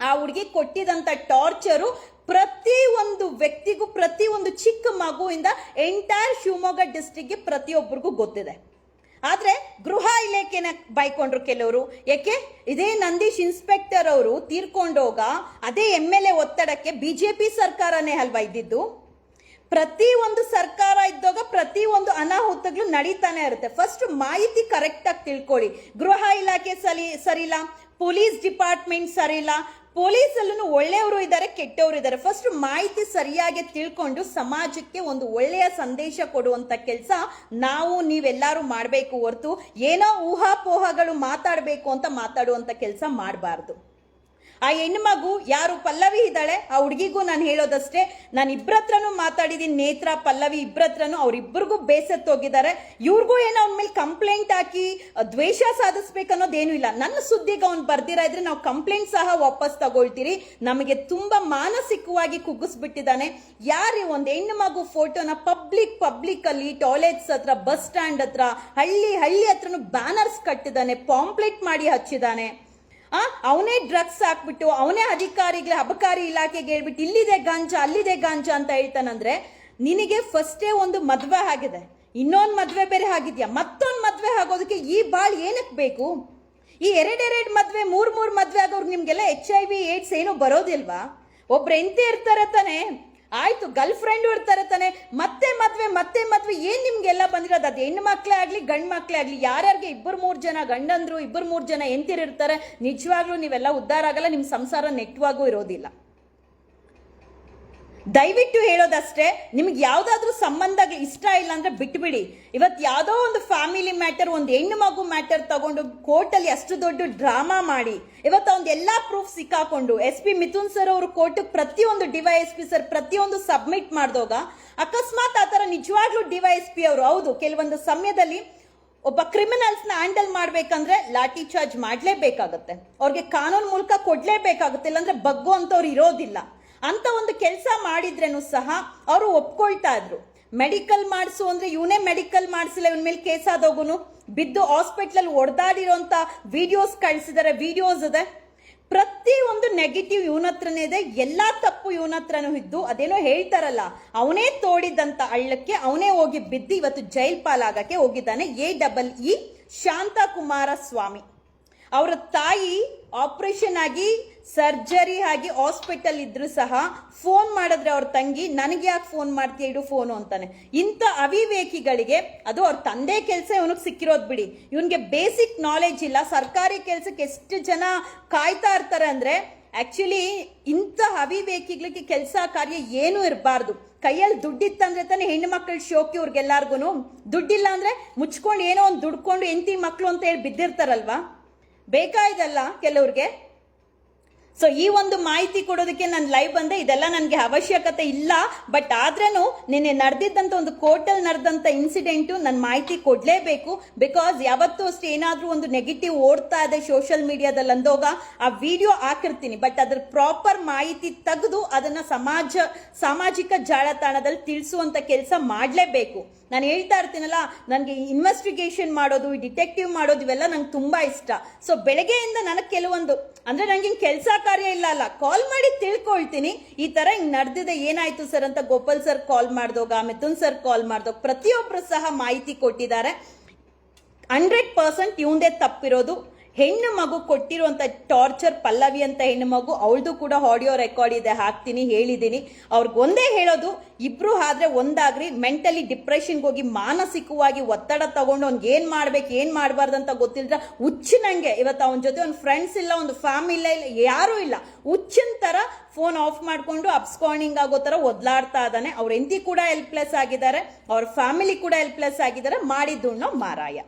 ಆ ಹುಡುಗಿ ಕೊಟ್ಟಿದಂಥ ಟಾರ್ಚರು ಪ್ರತಿ ಒಂದು ವ್ಯಕ್ತಿಗೂ, ಪ್ರತಿ ಒಂದು ಚಿಕ್ಕ ಮಗುವಿಂದ ಎಂಟೈರ್ ಶಿವಮೊಗ್ಗ ಡಿಸ್ಟಿಕ್ಗೆ ಪ್ರತಿಯೊಬ್ಬರಿಗೂ ಗೊತ್ತಿದೆ. ಆದ್ರೆ ಗೃಹ ಇಲಾಖೆನ ಬೈಕೊಂಡ್ರು ಕೆಲವರು. ಯಾಕೆ? ಇದೇ ನಂದೀಶ್ ಇನ್ಸ್ಪೆಕ್ಟರ್ ಅವರು ತೀರ್ಕೊಂಡೋಗ ಅದೇ ಎಂ ಎಲ್ ಎ ಒತ್ತಡಕ್ಕೆ ಬಿಜೆಪಿ ಸರ್ಕಾರನೇ ಅಲ್ವಾ ಇದ್ದಿದ್ದು? ಪ್ರತಿ ಒಂದು ಸರ್ಕಾರ ಇದ್ದಾಗ ಪ್ರತಿ ಒಂದು ಅನಾಹುತಗಳು ನಡೀತಾನೆ ಇರುತ್ತೆ. ಫಸ್ಟ್ ಮಾಹಿತಿ ಕರೆಕ್ಟಾಗಿ ತಿಳ್ಕೊಳ್ಳಿ. ಗೃಹ ಇಲಾಖೆ ಸರಿ ಸರಿಲ್ಲ ಪೊಲೀಸ್ ಡಿಪಾರ್ಟ್ಮೆಂಟ್ ಸರಿಯಿಲ್ಲ ಪೊಲೀಸಲ್ಲೂ ಒಳ್ಳೆಯವರು ಇದ್ದಾರೆ, ಕೆಟ್ಟವರು ಇದ್ದಾರೆ. ಫಸ್ಟ್ ಮಾಹಿತಿ ಸರಿಯಾಗಿ ತಿಳ್ಕೊಂಡು ಸಮಾಜಕ್ಕೆ ಒಂದು ಒಳ್ಳೆಯ ಸಂದೇಶ ಕೊಡುವಂಥ ಕೆಲಸ ನಾವು, ನೀವೆಲ್ಲರೂ ಮಾಡಬೇಕು ಹೊರತು ಏನೋ ಊಹಾಪೋಹಗಳು ಮಾತಾಡಬೇಕು ಅಂತ ಮಾತಾಡುವಂಥ ಕೆಲಸ ಮಾಡಬಾರ್ದು. ಆ ಹೆಣ್ಮಗು ಯಾರು ಪಲ್ಲವಿ ಇದ್ದಾಳೆ, ಆ ಹುಡುಗಿಗೂ ನಾನು ಹೇಳೋದಷ್ಟೇ, ನಾನು ಇಬ್ಬರತ್ರನೂ ಮಾತಾಡಿದ್ದೀನಿ ನೇತ್ರ, ಪಲ್ಲವಿ ಇಬ್ಬರತ್ರನು ಅವರಿಬ್ಬರಿಗೂ ಬೇಸತ್ತೋಗಿದ್ದಾರೆ ಇವ್ರಿಗೂ ಏನೋ ಅವ್ನ ಮೇಲೆ ಕಂಪ್ಲೇಂಟ್ ಹಾಕಿ ದ್ವೇಷ ಸಾಧಿಸ್ಬೇಕು ಅನ್ನೋದೇನು ಇಲ್ಲ. ನನ್ನ ಸುದ್ದಿಗೆ ಅವ್ನು ಬರ್ದಿರ ಇದ್ರೆ ನಾವು ಕಂಪ್ಲೇಂಟ್ ಸಹ ವಾಪಸ್ ತಗೊಳ್ತೀರಿ. ನಮಗೆ ತುಂಬ ಮಾನಸಿಕವಾಗಿ ಕುಗ್ಗಿಸ್ಬಿಟ್ಟಿದ್ದಾನೆ. ಯಾರು ಒಂದು ಹೆಣ್ಣು ಮಗು ಫೋಟೋನ ಪಬ್ಲಿಕ್ ಪಬ್ಲಿಕ್ ಅಲ್ಲಿ, ಟಾಯ್ಲೆಟ್ಸ್ ಹತ್ರ, ಬಸ್ ಸ್ಟ್ಯಾಂಡ್ ಹತ್ರ, ಹಳ್ಳಿ ಹಳ್ಳಿ ಹತ್ರನು ಬ್ಯಾನರ್ಸ್ ಕಟ್ಟಿದ್ದಾನೆ, ಪಾಂಪ್ಲೆಟ್ ಮಾಡಿ ಹಚ್ಚಿದ್ದಾನೆ. ಅವನೇ ಡ್ರಗ್ಸ್ ಹಾಕ್ಬಿಟ್ಟು, ಅವನೇ ಅಧಿಕಾರಿಗಳ ಅಬಕಾರಿ ಇಲಾಖೆಗೆ ಹೇಳ್ಬಿಟ್ಟು, ಇಲ್ಲಿದೆ ಗಾಂಜಾ, ಅಲ್ಲಿದೆ ಗಾಂಜ ಅಂತ ಹೇಳ್ತಾನಂದ್ರೆ, ನಿನಗೆ ಫಸ್ಟೇ ಒಂದು ಮದುವೆ ಆಗಿದೆ. ಇನ್ನೊಂದು ಮದುವೆ ಬೇರೆ ಆಗಿದ್ಯಾ? ಮತ್ತೊಂದು ಮದುವೆ ಆಗೋದಕ್ಕೆ ಈ ಬಾಳ್ ಏನಕ್ಕೆ ಬೇಕು? ಈ ಎರಡೆರಡು ಮದುವೆ, ಮೂರು ಮೂರು ಮದುವೆ ಆಗೋರ್ಗೆ ನಿಮಗೆಲ್ಲ ಎಚ್ ಐ ವಿ ಏಡ್ಸ್ ಏನೂ ಬರೋದಿಲ್ವಾ? ಒಬ್ರು ಎಂತೆ ಇರ್ತಾರೆ ತಾನೆ? ಆಯ್ತು ಗರ್ಲ್ ಫ್ರೆಂಡ್ ಇರ್ತಾರೆ ತಾನೆ. ಮತ್ತೆ ಮದ್ವೆ ಮತ್ತೆ ಮದ್ವೆ. ಏನ್ ನಿಮ್ಗೆಲ್ಲ ಬಂದಿರೋದು? ಅದು ಹೆಣ್ಣು ಮಕ್ಕಳೇ ಆಗ್ಲಿ, ಗಂಡು ಮಕ್ಕಳೇ ಆಗ್ಲಿ, ಯಾರ್ಯಾರಿಗೆ ಇಬ್ಬರು ಮೂರು ಜನ ಗಂಡಂದ್ರು, ಇಬ್ಬರು ಮೂರು ಜನ ಎಂತಿರಿರ್ತಾರೆ ನಿಜವಾಗ್ಲೂ ನೀವೆಲ್ಲ ಉದ್ಧಾರ ಆಗಲ್ಲ ನಿಮ್ಮ ಸಂಸಾರ ನೆಟ್ವಾಗೂ ಇರೋದಿಲ್ಲ. ದಯವಿಟ್ಟು ಹೇಳೋದಷ್ಟೇ, ನಿಮ್ಗೆ ಯಾವುದಾದ್ರೂ ಸಂಬಂಧ ಇಷ್ಟ ಇಲ್ಲ ಅಂದ್ರೆ ಬಿಟ್ಬಿಡಿ. ಇವತ್ತು ಯಾವುದೋ ಒಂದು ಫ್ಯಾಮಿಲಿ ಮ್ಯಾಟರ್ ಒಂದು ಹೆಣ್ಣು ಮಗು ಮ್ಯಾಟರ್ ತಗೊಂಡು ಕೋರ್ಟಲ್ಲಿ ಅಷ್ಟು ದೊಡ್ಡ ಡ್ರಾಮಾ ಮಾಡಿ, ಇವತ್ತು ಅವ್ನ ಎಲ್ಲಾ ಪ್ರೂಫ್ ಸಿಕ್ಕಾಕೊಂಡು ಎಸ್ ಪಿ ಮಿಥುನ್ ಸರ್ ಅವರು ಕೋರ್ಟ್ ಪ್ರತಿಯೊಂದು ಡಿವೈಎಸ್ಪಿ ಸರ್ ಪ್ರತಿಯೊಂದು ಸಬ್ಮಿಟ್ ಮಾಡಿದಾಗ, ಅಕಸ್ಮಾತ್ ಆ ಥರ ನಿಜವಾಗ್ಲೂ ಡಿವೈಎಸ್ಪಿ ಅವರು, ಹೌದು, ಕೆಲವೊಂದು ಸಮಯದಲ್ಲಿ ಒಬ್ಬ ಕ್ರಿಮಿನಲ್ಸ್ನ ಹ್ಯಾಂಡಲ್ ಮಾಡ್ಬೇಕಂದ್ರೆ ಲಾಠಿ ಚಾರ್ಜ್ ಮಾಡ್ಲೇಬೇಕಾಗತ್ತೆ. ಅವ್ರಿಗೆ ಕಾನೂನು ಮೂಲಕ ಕೊಡ್ಲೇಬೇಕಾಗುತ್ತೆ, ಇಲ್ಲಾಂದ್ರೆ ಬಗ್ಗು ಅಂತವ್ರು ಇರೋದಿಲ್ಲ. ಅಂತ ಒಂದು ಕೆಲಸ ಮಾಡಿದ್ರೂ ಸಹ ಅವರು ಒಪ್ಕೊಳ್ತಾ ಇದ್ರು. ಮೆಡಿಕಲ್ ಮಾಡಿಸು ಅಂದ್ರೆ ಇವನೇ ಮೆಡಿಕಲ್ ಮಾಡಿಸಿಲ್ಲ, ಇವನ ಮೇಲೆ ಕೇಸ್ ಆದೋಗುನು. ಬಿದ್ದು ಹಾಸ್ಪಿಟ್ಲಲ್ಲಿ ಒಡೆದಾಡಿರೋಂಥ ವಿಡಿಯೋಸ್ ಕಳಿಸಿದ್ದಾರೆ ವಿಡಿಯೋಸ್ ಇದೆ. ಪ್ರತಿ ಒಂದು ನೆಗೆಟಿವ್ ಇವನ ಹತ್ರನೇ ಇದೆ, ಎಲ್ಲಾ ತಪ್ಪು ಇವನ ಹತ್ರನೂ ಇದ್ದು ಅದೇನೋ ಹೇಳ್ತಾರಲ್ಲ, ಅವನೇ ತೋಡಿದಂತ ಹಳ್ಳಕ್ಕೆ ಅವನೇ ಹೋಗಿ ಬಿದ್ದು ಇವತ್ತು ಜೈಲ್ ಪಾಲಾಗಕ್ಕೆ ಹೋಗಿದ್ದಾನೆ A double E Shantakumara Swamy ಅವರ ತಾಯಿ ಆಪರೇಷನ್ ಆಗಿ ಸರ್ಜರಿ ಆಗಿ ಹಾಸ್ಪಿಟಲ್ ಇದ್ರು ಸಹ ಫೋನ್ ಮಾಡಿದ್ರೆ ಅವ್ರ ತಂಗಿ, ನನಗೆ ಯಾಕೆ ಫೋನ್ ಮಾಡ್ತೀಯ? ಇಡು ಫೋನು ಅಂತಾನೆ. ಇಂಥ ಅವಿವೇಕಿಗಳಿಗೆ, ಅದು ಅವ್ರ ತಂದೆ ಕೆಲಸ ಇವನಿಗೆ ಸಿಕ್ಕಿರೋದು ಬಿಡಿ. ಇವನಿಗೆ ಬೇಸಿಕ್ ನಾಲೆಜ್ ಇಲ್ಲ. ಸರ್ಕಾರಿ ಕೆಲಸಕ್ಕೆ ಎಷ್ಟು ಜನ ಕಾಯ್ತಾ ಇರ್ತಾರೆ ಅಂದರೆ ಆ್ಯಕ್ಚುಲಿ ಇಂಥ ಅವಿವೇಕಿಗಳಿಗೆ ಕೆಲಸ ಕಾರ್ಯ ಏನೂ ಇರಬಾರ್ದು. ಕೈಯಲ್ಲಿ ದುಡ್ಡಿತ್ತಂದ್ರೆ ತಾನೇ ಹೆಣ್ಣು ಮಕ್ಕಳ ಶೋಕಿ ಇವ್ರಿಗೆಲ್ಲಾರ್ಗು ದುಡ್ಡಿಲ್ಲ ಅಂದ್ರೆ ಮುಚ್ಕೊಂಡು ಏನೋ ಒಂದು ದುಡ್ಕೊಂಡು ಎಂತಿ ಮಕ್ಕಳು ಅಂತ ಹೇಳಿ ಬಿದ್ದಿರ್ತಾರಲ್ವಾ? ಬೇಕಾಯ್ದಲ್ಲ ಕೆಲವ್ರಿಗೆ? ಸೊ ಈ ಒಂದು ಮಾಹಿತಿ ಕೊಡೋದಕ್ಕೆ ನಾನು ಲೈವ್ ಬಂದೆ ಇದೆಲ್ಲ ನನಗೆ ಅವಶ್ಯಕತೆ ಇಲ್ಲ. ಬಟ್ ಆದ್ರೂ ನಿನ್ನೆ ನಡೆದಿದ್ದಂಥ ಒಂದು ಕೋರ್ಟಲ್ಲಿ ನಡೆದಂಥ ಇನ್ಸಿಡೆಂಟು ನನ್ನ ಮಾಹಿತಿ ಕೊಡಲೇಬೇಕು. ಬಿಕಾಸ್ ಯಾವತ್ತೂ ಅಷ್ಟೇ ಏನಾದರೂ ಒಂದು ನೆಗೆಟಿವ್ ಓಡ್ತಾ ಇದೆ ಸೋಷಿಯಲ್ ಮೀಡಿಯಾದಲ್ಲಿ ಅಂದೋಗ ಆ ವಿಡಿಯೋ ಹಾಕಿರ್ತೀನಿ. ಬಟ್ ಅದ್ರ ಪ್ರಾಪರ್ ಮಾಹಿತಿ ತೆಗೆದು ಅದನ್ನ ಸಮಾಜ, ಸಾಮಾಜಿಕ ಜಾಲತಾಣದಲ್ಲಿ ತಿಳಿಸುವಂಥ ಕೆಲಸ ಮಾಡಲೇಬೇಕು. ನಾನು ಹೇಳ್ತಾ ಇರ್ತೀನಲ್ಲ, ನನಗೆ ಇನ್ವೆಸ್ಟಿಗೇಷನ್ ಮಾಡೋದು ಡಿಟೆಕ್ಟಿವ್ ಮಾಡೋದು ಇವೆಲ್ಲ ನಂಗೆ ತುಂಬ ಇಷ್ಟ. ಸೊ ಬೆಳಗ್ಗೆಯಿಂದ ನನಗೆ ಕೆಲವೊಂದು, ಅಂದರೆ ನಂಗೆ ಕೆಲಸ ಕಾರ್ಯ ಇಲ್ಲ ಅಲ್ಲ ಕಾಲ್ ಮಾಡಿ ತಿಳ್ಕೊಳ್ತೀನಿ. ಈ ಥರ ಹಿಂಗೆ ನಡೆದಿದೆ, ಏನಾಯಿತು ಸರ್ ಅಂತ ಗೋಪಾಲ್ ಸರ್ ಕಾಲ್ ಮಾಡ್ದೋಗ ಮಿಥುನ್ ಸರ್ ಕಾಲ್ ಮಾಡ್ದೋಗ ಪ್ರತಿಯೊಬ್ಬರು ಸಹ ಮಾಹಿತಿ ಕೊಟ್ಟಿದ್ದಾರೆ. ಹಂಡ್ರೆಡ್ ಪರ್ಸೆಂಟ್ ಇವಂದೇ ತಪ್ಪಿರೋದು. ಹೆಣ್ಣು ಮಗು ಕೊಟ್ಟಿರುವಂತ ಟಾರ್ಚರ್ ಪಲ್ಲವಿ ಅಂತ ಹೆಣ್ಣು ಮಗು, ಅವಳದು ಕೂಡ ಆಡಿಯೋ ರೆಕಾರ್ಡ್ ಇದೆ, ಹಾಕ್ತೀನಿ ಹೇಳಿದ್ದೀನಿ ಅವ್ರಿಗೆ ಒಂದೇ ಹೇಳೋದು, ಇಬ್ರು ಆದ್ರೆ ಒಂದಾಗ್ರಿ, ಮೆಂಟಲಿ ಡಿಪ್ರೆಷನ್ಗೆ ಹೋಗಿ ಮಾನಸಿಕವಾಗಿ ಒತ್ತಡ ತಗೊಂಡು ಅವ್ನಿಗೆ ಏನ್ ಮಾಡ್ಬೇಕು, ಏನು ಮಾಡಬಾರ್ದು ಅಂತ ಗೊತ್ತಿಲ್ಲದ ಹುಚ್ಚಿನಂಗೆ. ಇವತ್ತು ಅವನ ಜೊತೆ ಒಂದು ಫ್ರೆಂಡ್ಸ್ ಇಲ್ಲ, ಒಂದು ಫ್ಯಾಮಿಲಿ ಇಲ್ಲ ಯಾರೂ ಇಲ್ಲ. ಹುಚ್ಚಿನ ತರ ಫೋನ್ ಆಫ್ ಮಾಡ್ಕೊಂಡು ಅಬ್ಸ್ಕಾರ್ನಿಂಗ್ ಆಗೋ ತರ ಒದ್ಲಾಡ್ತಾ ಇದ್ದಾನೆ. ಅವ್ರ ಹೆಂಡತಿ ಕೂಡ ಹೆಲ್ಪ್ಲೆಸ್ ಆಗಿದ್ದಾರೆ, ಅವ್ರ ಫ್ಯಾಮಿಲಿ ಕೂಡ ಹೆಲ್ಪ್ಲೆಸ್ ಆಗಿದ್ದಾರೆ. ಮಾಡಿದ್ದು ಮಾರಾಯ.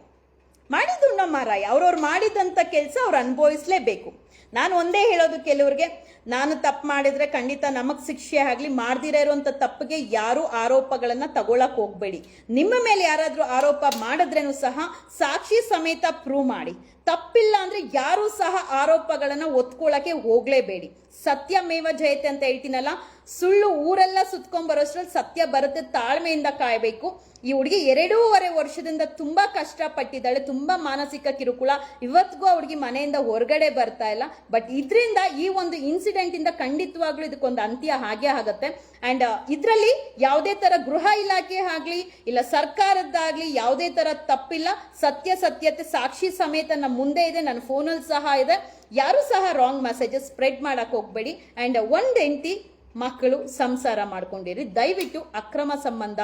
ನಮ್ಮ ಮಾರಾಯ. ಅವ್ರವ್ರು ಮಾಡಿದಂಥ ಕೆಲಸ ಅವ್ರು ಅನುಭವಿಸ್ಲೇಬೇಕು. ನಾನು ಒಂದೇ ಹೇಳೋದು ಕೆಲವ್ರಿಗೆ, ನಾನು ತಪ್ಪು ಮಾಡಿದರೆ ಖಂಡಿತ ನಮಗೆ ಶಿಕ್ಷೆ ಆಗಲಿ, ಮಾಡ್ದಿರ ಇರುವಂಥ ತಪ್ಪಿಗೆ ಯಾರೂ ಆರೋಪಗಳನ್ನು ತಗೊಳಕ್ಕೆ ಹೋಗಬೇಡಿ. ನಿಮ್ಮ ಮೇಲೆ ಯಾರಾದರೂ ಆರೋಪ ಮಾಡಿದ್ರೇನು ಸಹ ಸಾಕ್ಷಿ ಸಮೇತ ಪ್ರೂವ್ ಮಾಡಿ. ತಪ್ಪಿಲ್ಲ ಅಂದ್ರೆ ಯಾರು ಸಹ ಆರೋಪಗಳನ್ನು ಒತ್ಕೊಳ್ಳಕ್ಕೆ ಹೋಗಲೇಬೇಡಿ. ಸತ್ಯಮೇವ ಜಯತೆ ಅಂತ ಹೇಳ್ತೀನಲ್ಲ, ಸುಳ್ಳು ಊರೆಲ್ಲ ಸುತ್ಕೊಂಡ್ ಬರೋಷ್ಟ್ರಲ್ಲಿ ಸತ್ಯ ಬರುತ್ತೆ ತಾಳ್ಮೆಯಿಂದ ಕಾಯಬೇಕು. ಈ ಹುಡುಗಿ ಎರಡೂವರೆ ವರ್ಷದಿಂದ ತುಂಬಾ ಕಷ್ಟಪಟ್ಟಿದ್ದಾಳೆ, ತುಂಬಾ ಮಾನಸಿಕ ಕಿರುಕುಳ. ಇವತ್ತಿಗೂ ಹುಡುಗಿ ಮನೆಯಿಂದ ಹೊರಗಡೆ ಬರ್ತಾ ಇಲ್ಲ. ಬಟ್ ಇದರಿಂದ ಈ ಒಂದು ಇನ್ಸಿಡೆಂಟ್ ಇಂದ ಖಂಡಿತವಾಗ್ಲೂ ಇದಕ್ಕೊಂದು ಅಂತ್ಯ ಹಾಗೆ ಆಗತ್ತೆ. ಅಂಡ್ ಇದರಲ್ಲಿ ಯಾವುದೇ ಥರ ಗೃಹ ಇಲಾಖೆ ಆಗಲಿ, ಇಲ್ಲ ಸರ್ಕಾರದ್ದಾಗ್ಲಿ ಯಾವುದೇ ಥರ ತಪ್ಪಿಲ್ಲ. ಸತ್ಯ ಸತ್ಯತೆ, ಸಾಕ್ಷಿ ಸಮೇತ ನಮ್ಮ ಮುಂದೆ ಇದೆ. ನನ್ನ ಫೋನಲ್ಲಿ ಸಹ ಇದೆ. ಯಾರು ಸಹ ರಾಂಗ್ ಮೆಸೇಜಸ್ ಸ್ಪ್ರೆಡ್ ಮಾಡಕ್ ಹೋಗಬೇಡಿ. ಆ್ಯಂಡ್ ಒಂದು ಹೆಂಡತಿ ಮಕ್ಕಳು ಸಂಸಾರ ಮಾಡ್ಕೊಂಡಿರಿ. ದಯವಿಟ್ಟು ಅಕ್ರಮ ಸಂಬಂಧ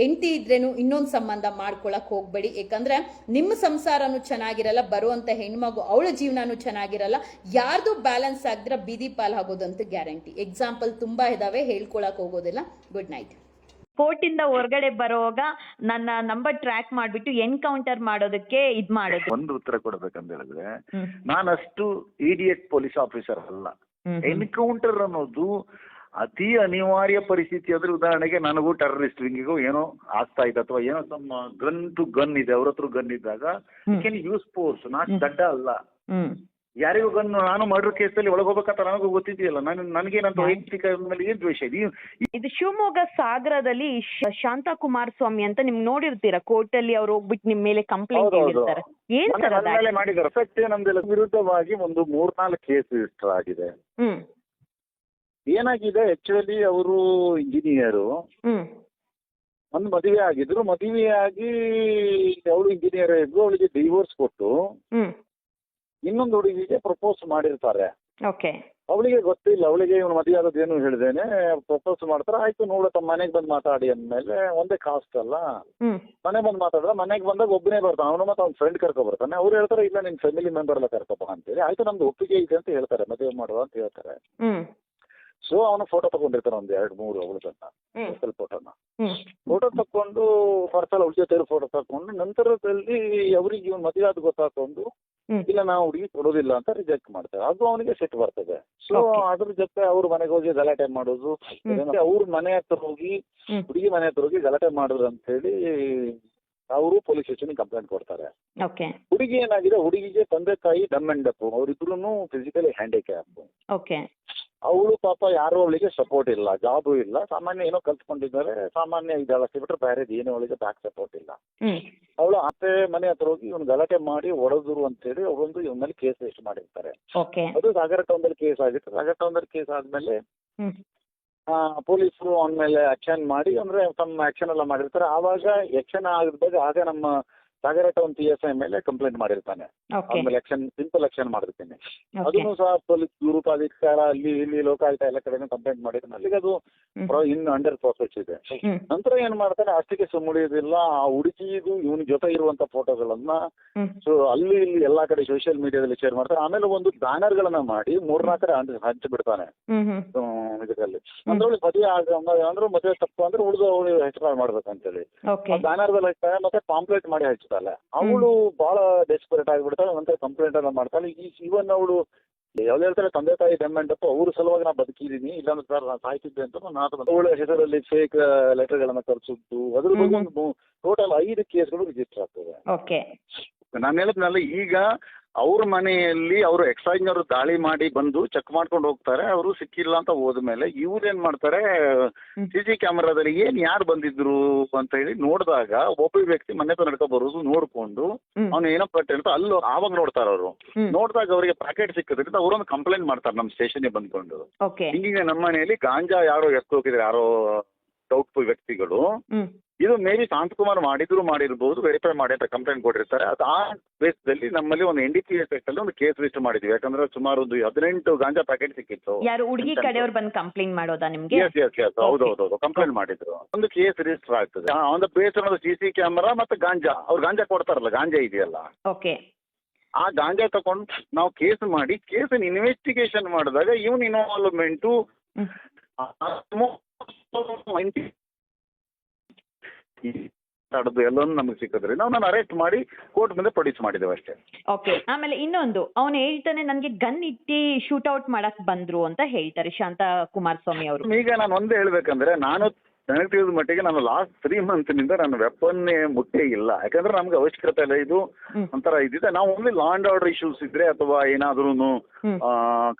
ಹೆಂಡತಿ ಇದ್ರೇನು ಇನ್ನೊಂದು ಸಂಬಂಧ ಮಾಡ್ಕೊಳಕ್ ಹೋಗ್ಬೇಡಿ. ಯಾಕಂದ್ರೆ ನಿಮ್ಮ ಸಂಸಾರನು ಚೆನ್ನಾಗಿರಲ್ಲ ಬರುವಂತ ಹೆಣ್ಮಗು ಅವಳ ಜೀವನನೂ ಚೆನ್ನಾಗಿರಲ್ಲ. ಯಾರ್ದು ಬ್ಯಾಲೆನ್ಸ್ ಆಗಿದ್ರೆ ಬೀದಿ ಪಾಲ್ ಆಗೋದಂತೂ ಗ್ಯಾರಂಟಿ ಎಕ್ಸಾಂಪಲ್ ತುಂಬಾ ಇದಾವೆ ಹೇಳ್ಕೊಳಕ್ ಹೋಗೋದಿಲ್ಲ. ಗುಡ್ ನೈಟ್ ಕೋರ್ಟಿಂದ ಹೊರಗಡೆ ಬರುವಾಗ ನನ್ನ ನಂಬರ್ ಟ್ರ್ಯಾಕ್ ಮಾಡ್ಬಿಟ್ಟು ಎನ್ಕೌಂಟರ್ ಮಾಡೋದಕ್ಕೆ ಇದ್ ಮಾಡೋದು. ಒಂದು ಉತ್ತರ ಕೊಡ್ಬೇಕಂತ ಹೇಳಿದ್ರೆ. ನಾನಷ್ಟು ಇಡಿಯಟ್ ಪೊಲೀಸ್ ಆಫೀಸರ್ ಅಲ್ಲ. ಎನ್ಕೌಂಟರ್ ಅನ್ನೋದು ಅತಿ ಅನಿವಾರ್ಯ ಪರಿಸ್ಥಿತಿ ಅಂದ್ರೆ ಉದಾಹರಣೆಗೆ ನನಗೂ ಟೆರರಿಸ್ಟ್ ವಿಂಗಿಗೂ ಏನೋ ಆಗ್ತಾ ಇದೆ ಅಥವಾ ಏನೋ ತಮ್ಮ ಗನ್ ಟು ಗನ್ ಇದೆ ಅವ್ರ ಹತ್ರ ಗನ್ ಇದ್ದಾಗ. ಕೆನ್ ಯೂಸ್ ಫೋರ್ಸ್ ನಾಟ್ ದಡ್ಡ ಅಲ್ಲ. ಯಾರಿಗೂ ಗನ್ ನಾನು ಮರ್ಡರ್ ಅಲ್ಲಿ ಒಳಗೆ ಹೋಗ್ಬೇಕಂತ ನನಗೂ ಗೊತ್ತಿದೆಯಲ್ಲ ನಾನು ನನಗೇನಂತ. ವೈಯಕ್ತಿಕ ಮೇಲೆ ಏನ್ ದ್ವೇಷ ಇದೆ? ಇದು ಶಿವಮೊಗ್ಗ ಸಾಗರದಲ್ಲಿ ಶಾಂತಾ ಕುಮಾರ್ ಸ್ವಾಮಿ ಅಂತ ನಿಮ್ಗೆ ನೋಡಿರ್ತೀರಾ? ಕೋರ್ಟ್ ಅಲ್ಲಿ ಅವ್ರು ಹೋಗ್ಬಿಟ್ಟು ನಿಮ್ ಮೇಲೆ ಕಂಪ್ಲೇಂಟ್. ಹೇಳಿರ್ತಾರೆ. ಏನ್ ಸರ್ ಮಾಡಿದ್ದಾರೆ. ನಮ್ದೆಲ್ಲ ವಿರುದ್ಧವಾಗಿ ಒಂದು ಮೂರ್ನಾಲ್ಕು ಕೇಸ್ ರಿಜಿಸ್ಟರ್ ಆಗಿದೆ. ಏನಾಗಿದೆ ಆಕ್ಚುಲಿ ಅವರು ಇಂಜಿನಿಯರು ಹ್ಮ್. ಒಂದು ಮದುವೆ ಆಗಿದ್ರು. ಮದುವೆ ಆಗಿ ಅವಳು ಇಂಜಿನಿಯರ್ ಇದ್ರು ಅವಳಿಗೆ ಡಿವೋರ್ಸ್ ಕೊಟ್ಟು ಹ್ಮ್. ಇನ್ನೊಂದು ಹುಡುಗಿಗೆ ಪ್ರಪೋಸ್ ಮಾಡಿರ್ತಾರೆ. ಓಕೆ ಅವಳಿಗೆ ಗೊತ್ತಿಲ್ಲ ಅವಳಿಗೆ ಇವನು ಮದುವೆ ಆಗೋದೇನು ಹೇಳಿದೇನೆ ಪ್ರಪೋಸ್ ಮಾಡ್ತಾರೆ. ಆಯ್ತು ನೋಡು ತಮ್ಮ ಮನೆಗೆ ಬಂದು ಮಾತಾಡಿ ಅಂದ್ಮೇಲೆ ಒಂದೇ ಕಾಸ್ಟ್ ಅಲ್ಲ. ಹ್ಮ್. ಮನೆ ಬಂದು ಮಾತಾಡಿದ್ರೆ ಮನೆಗೆ ಬಂದಾಗ ಒಬ್ಬನೇ ಬರ್ತಾನೆ. ಅವನು ಮತ್ತೆ ಅವ್ನ ಫ್ರೆಂಡ್ ಕರ್ಕೊ ಬರ್ತಾನೆ ಅವ್ರು ಹೇಳ್ತಾರೆ ಇಲ್ಲ ನಿನ್ ಫ್ಯಾಮಿಲಿ ಮೆಂಬರ್ ಎಲ್ಲ ಕರ್ಕೊಬ ಅಂತೇಳಿ. ಆಯ್ತು ನಮ್ದು ಒಪ್ಪಿಗೆ ಇದೆ ಅಂತ ಹೇಳ್ತಾರೆ ಮದುವೆ ಮಾಡುವ ಅಂತ ಹೇಳ್ತಾರೆ. ಹ್ಮ್. ಸೊ ಅವನು ಫೋಟೋ ತಗೊಂಡಿರ್ತಾನೆ ಒಂದ್ ಎರಡ್ ಮೂರು ಅವಳದನ್ನ ಹ್ಮ್. ಪರ್ಸಲ್ ಫೋಟೋನ ಹ್ಮ್. ಫೋಟೋ ತಕೊಂಡು ಪರ್ಸಲ್ ಅವಳ ಜೊತೆ ಫೋಟೋ ತಕೊಂಡು ನಂತರದಲ್ಲಿ ಅವರಿಗೆ ಇವನ್ ಮದುವೆ ಆದ ಗೊತ್ತಾಕೊಂಡು ಹ್ಮ್. ಇಲ್ಲ ನಾವು ಹುಡುಗಿ ಕೊಡೋದಿಲ್ಲ ಅಂತ ರಿಜೆಕ್ಟ್ ಮಾಡ್ತಾರೆ. ಅದು ಅವನಿಗೆ ಸಿಟ್ಟು ಬರ್ತದೆ. So Okay. ಅದ್ರ ಜೊತೆ ಅವ್ರ ಮನೆಗೆ ಹೋಗಿ ಗಲಾಟೆ ಮಾಡೋದು. ಅವ್ರ ಮನೆ ಹತ್ರ ಹೋಗಿ ಹ್ಮ್. ಹುಡುಗಿ ಮನೆ ಹತ್ರ ಹೋಗಿ ಗಲಾಟೆ ಮಾಡಿದ್ರು ಅಂತ ಹೇಳಿ ಅವರು ಪೊಲೀಸ್ ಸ್ಟೇಷನ್ ಕಂಪ್ಲೇಂಟ್ ಕೊಡ್ತಾರೆ. ಓಕೆ ಹುಡುಗಿ ಏನಾಗಿದೆ? ಹುಡುಗಿಗೆ ತಂದೆ ತಾಯಿ ಡಮ್ ಅಂಡ್ ಡಪ್ಪು ಅವರಿಬ್ರು ಫಿಸಿಕಲಿ ಹ್ಯಾಂಡಿಕ್ಯಾಪ್ ಓಕೆ ಅವಳು ಪಾಪ ಯಾರು ಅವಳಿಗೆ ಸಪೋರ್ಟ್ ಇಲ್ಲ ಜಾಬು ಇಲ್ಲ. ಸಾಮಾನ್ಯ ಏನೋ ಕಲ್ತ್ಕೊಂಡಿದ್ದಾರೆ. ಸಾಮಾನ್ಯ ಇದೆಲ್ಲ ಬಿಟ್ರೆ ಬೇರೆ ಏನು ಅವಳಿಗೆ ಬ್ಯಾಕ್ ಸಪೋರ್ಟ್ ಇಲ್ಲ. ಅವಳು ಅತ್ತೆ ಮನೆ ಹತ್ರ ಹೋಗಿ ಇವ್ನು ಗಲಾಟೆ ಮಾಡಿ ಒಡೆದ್ರು ಅಂತ ಹೇಳಿ ಅವರೊಂದು ಇವನ ಮೇಲೆ ಕೇಸ್ ರಿಜಿಸ್ಟರ್ ಮಾಡಿರ್ತಾರೆ. ಅದು ಸಾಗರ ಟೌನ್ದಲ್ಲಿ ಕೇಸ್ ಆಗಿತ್ತು. ಸಾಗರ ಟೌನ್ದಲ್ಲಿ ಕೇಸ್ ಆದ್ಮೇಲೆ ಪೊಲೀಸರು ಅವನ ಮೇಲೆ ಆಕ್ಷನ್ ಮಾಡಿ ಅಂದ್ರೆ ತಮ್ಮ ಆಕ್ಷನ್ ಎಲ್ಲ ಮಾಡಿರ್ತಾರೆ. ಆವಾಗ ಆಕ್ಷನ್ ಆಗಿದ್ದಾಗ ಆಗ ನಮ್ಮ Sagar town P S I ಮೇಲೆ ಕಂಪ್ಲೇಂಟ್ ಮಾಡಿರ್ತಾನೆ. ಓಕೆ ಆಮೇಲೆ ಎಕ್ಷನ್ ಸಿಂಪಲ್ ಎಕ್ಷನ್ ಮಾಡಿರ್ತೀನಿ. ಓಕೆ ಅದನ್ನು ಸಹ ಪೊಲೀಸ್ ಅಧಿಕಾರ ಅಲ್ಲಿ ಇಲ್ಲಿ ಲೋಕಾಯುಕ್ತ ಎಲ್ಲ ಕಡೆನೂ ಕಂಪ್ಲೇಂಟ್ ಮಾಡಿರ್ತಾನೆ ಅಲ್ಲಿಗೆ ಅದು ಹ್ಮ್. ಪ್ರ- ಇನ್ನು ಅಂಡರ್ ಪ್ರೊಸೆಸ್ ಇದೆ. ಹ್ಮ್. ನಂತರ ಏನ್ ಮಾಡ್ತಾನೆ ಅಷ್ಟಕ್ಕೆ ಸುಮ್ಮುಳಿಯೋದಿಲ್ಲ ಆ ಹುಡುಗಿದು ಇವನ ಜೊತೆ ಇರುವಂತ ಫೋಟೋಗಳನ್ನ ಹ್ಮ್. ಸೊ ಅಲ್ಲಿ ಇಲ್ಲಿ ಎಲ್ಲಾ ಕಡೆ ಸೋಷಿಯಲ್ ಮೀಡಿಯಾದಲ್ಲಿ ಶೇರ್ ಮಾಡ್ತಾರೆ. ಆಮೇಲೆ ಒಂದು ಬ್ಯಾನರ್ ಗಳನ್ನ ಮಾಡಿ ಮೂರ್ನಾಲ್ಕರ ಹಂಚ್ ಬಿಡ್ತಾನೆ. ಹ್ಮ್ ಹ್ಮ್. ಹ್ಮ್, ಇದರಲ್ಲಿ. ಅಂದ್ರೆ ಮದುವೆ ಆಗ ಅಂದ್ರೆ ಮದುವೆ ತಪ್ಪು ಅಂದ್ರೆ ಉಳಿದು ಹೆಸರು ಮಾಡ್ಬೇಕಂತೇಳಿ. ಓಕೆ ಬ್ಯಾನರ್ ದಲ್ಲಿ ಹಚ್ತಾರೆ ಮತ್ತೆ ಪಾಂಪ್ಲೆಟ್ ಮಾಡಿ ಹಚ್ತಾಳೆ ಅವಳು ಬಹಳ ಡೆಸ್ಪರೇಟ್ ಆಗಿಬಿಡ್ತಾಳೆ ನಂತರ ಕಂಪ್ಲೇಂಟ್ ಎಲ್ಲ ಮಾಡ್ತಾಳೆ. ಈ ಇವನ್ ಅವಳು ಯಾವ್ದು ಹೇಳ್ತಾರೆ ತಂದೆ ತಾಯಿ ಡೆಮೆಂಟಪ್ಪ ಅವ್ರ ಸಲುವಾಗಿ ನಾ ಬದುಕಿದೀನಿ ಇಲ್ಲಾಂದ್ರೆ ಸರ್ ನಾನು ಸಾಯ್ತಿದ್ದೆ ಅಂತ ನಾನು ಅವಳ ಹೆಸರಲ್ಲಿ ಫೇಕ್ ಲೆಟರ್ಗಳನ್ನ ತರಿಸಿದ್ದು ಅದ್ರ ಬಗ್ಗೆ ಒಂದು ಟೋಟಲ್ ಐದು ಕೇಸ್ಗಳು ರಿಜಿಸ್ಟರ್ ಆಗ್ತದೆ. ಓಕೆ ನಾನು ಹೇಳಿದ್ನಲ್ಲ ಈಗ ಅವ್ರ ಮನೆಯಲ್ಲಿ ಅವರು ಎಕ್ಸೈಜ್ನವರು ದಾಳಿ ಮಾಡಿ ಬಂದು ಚೆಕ್ ಮಾಡ್ಕೊಂಡು ಹೋಗ್ತಾರೆ ಅವರು ಸಿಕ್ಕಿಲ್ಲ ಅಂತ ಹೋದ್ಮೇಲೆ ಇವ್ರು ಏನ್ ಮಾಡ್ತಾರೆ. ಸಿ ಸಿ ಕ್ಯಾಮೆರಾದಲ್ಲಿ ಏನ್ ಯಾರು ಬಂದಿದ್ರು ಅಂತ ಹೇಳಿ ನೋಡಿದಾಗ ಒಬ್ಬ ವ್ಯಕ್ತಿ ಮನೆ ಹತ್ರ ನಡ್ಕೊ ಬರೋದು ನೋಡ್ಕೊಂಡು ಅವ್ನು ಏನೋ ಪಟ್ಟೆ ಅಂತ ಅಲ್ಲೂ ಆವಾಗ ನೋಡ್ತಾರ ಅವರು. ನೋಡಿದಾಗ ಅವರಿಗೆ ಪ್ಯಾಕೆಟ್ ಸಿಕ್ಕದ್ರಿಂದ ಅವರೊಂದು ಕಂಪ್ಲೇಂಟ್ ಮಾಡ್ತಾರೆ ನಮ್ಮ ಸ್ಟೇಷನ್ಗೆ ಬಂದ್ಕೊಂಡು. ಹಿಂಗಿಗೆ ನಮ್ಮ ಮನೆಯಲ್ಲಿ ಗಾಂಜಾ ಯಾರೋ ಎತ್ತೋಗಿದ್ರೆ ಯಾರೋ ಡೌಟ್ಫುಲ್ ವ್ಯಕ್ತಿಗಳು. ಇದು ಮೇ ಬಿ ಶಾಂತಕುಮಾರ್ ಮಾಡಿದ್ರು ಮಾಡಿರ್ಬೋದು ವೆರಿಫೈ ಮಾಡಿ ಅಂತ ಕಂಪ್ಲೇಂಟ್ ಕೊಟ್ಟಿರ್ತಾರೆ. ಅದು ಆ ಬೇಸ್ದಲ್ಲಿ ನಮ್ಮಲ್ಲಿ ಒಂದು ಎನ್ ಡಿ ಪಿ ಎಸ್ ಅಲ್ಲಿ ಒಂದು ಕೇಸ್ ರಿಜಿಸ್ಟರ್ ಮಾಡಿದ್ವಿ. ಯಾಕಂದ್ರೆ ಸುಮಾರು ಒಂದು ಹದಿನೆಂಟು ಗಾಂಜಾ ಪ್ಯಾಕೆಟ್ ಸಿಕ್ಕಿತ್ತು. ಯಾರು ಹುಡುಗಿ ಕಡೆಯವ್ರು ಬಂದು ಕಂಪ್ಲೇಂಟ್ ಮಾಡೋದಾ ನಿಮ್ಗೆ? ಎಸ್ ಎಸ್ ಎಸ್ ಹೌದು ಹೌದು ಹೌದು. ಕಂಪ್ಲೇಂಟ್ ಮಾಡಿದ್ರು. ಒಂದು ಕೇಸ್ ರಿಜಿಸ್ಟರ್ ಆಗ್ತದೆ. ಒಂದು ಬೇಸ್ ಅನ್ನೋದು ಸಿ ಸಿ ಕ್ಯಾಮರಾ ಮತ್ತೆ ಗಾಂಜಾ. ಅವ್ರು ಗಾಂಜಾ ಕೊಡ್ತಾರಲ್ಲ ಗಾಂಜಾ ಇದೆಯಲ್ಲ. ಓಕೆ ಆ ಗಾಂಜಾ ತಗೊಂಡು ನಾವು ಕೇಸ್ ಮಾಡಿ ಕೇಸನ್ನು ಇನ್ವೆಸ್ಟಿಗೇಷನ್ ಮಾಡಿದಾಗ ಇವನ್ ಇನ್ವಾಲ್ವ್ಮೆಂಟು ಹ್ಮ್ ತಡೆದು ಎಲ್ಲನೂ ನಮಗೆ ಸಿಕ್ಕಿದ್ರಿಂದ ಅವನನ್ನು ಅರೆಸ್ಟ್ ಮಾಡಿ ಕೋರ್ಟ್ ಮುಂದೆ ಪ್ರೊಡ್ಯೂಸ್ ಮಾಡಿದ್ದೇವೆ ಅಷ್ಟೇ. ಓಕೆ ಆಮೇಲೆ ಇನ್ನೊಂದು ಅವನು ಹೇಳ್ತಾನೆ ನನಗೆ ಗನ್ ಇಟ್ಟಿ ಶೂಟ್ ಔಟ್ ಮಾಡಕ್ ಬಂದ್ರು ಅಂತ ಹೇಳ್ತಾರೆ ಶಾಂತ ಕುಮಾರಸ್ವಾಮಿ ಅವರು. ಈಗ ನಾನು ಒಂದೇ ಹೇಳ್ಬೇಕಂದ್ರೆ ನಾನು ನನಗೆ ತಿಳಿದ ಮಟ್ಟಿಗೆ ನಾನು ಲಾಸ್ಟ್ ತ್ರೀ ಮಂತ್ನಿಂದ ನಾನು ವೆಪನ್ ಮುಟ್ಟೇ ಇಲ್ಲ. ಯಾಕಂದ್ರೆ ನಮ್ಗೆ ಅವಶ್ಯಕತೆ ಇಲ್ಲ ಇದು. ಒಂಥರ ಇದಿದೆ. ನಾವು only law and order issues ಇದ್ರೆ ಅಥವಾ ಏನಾದ್ರೂ.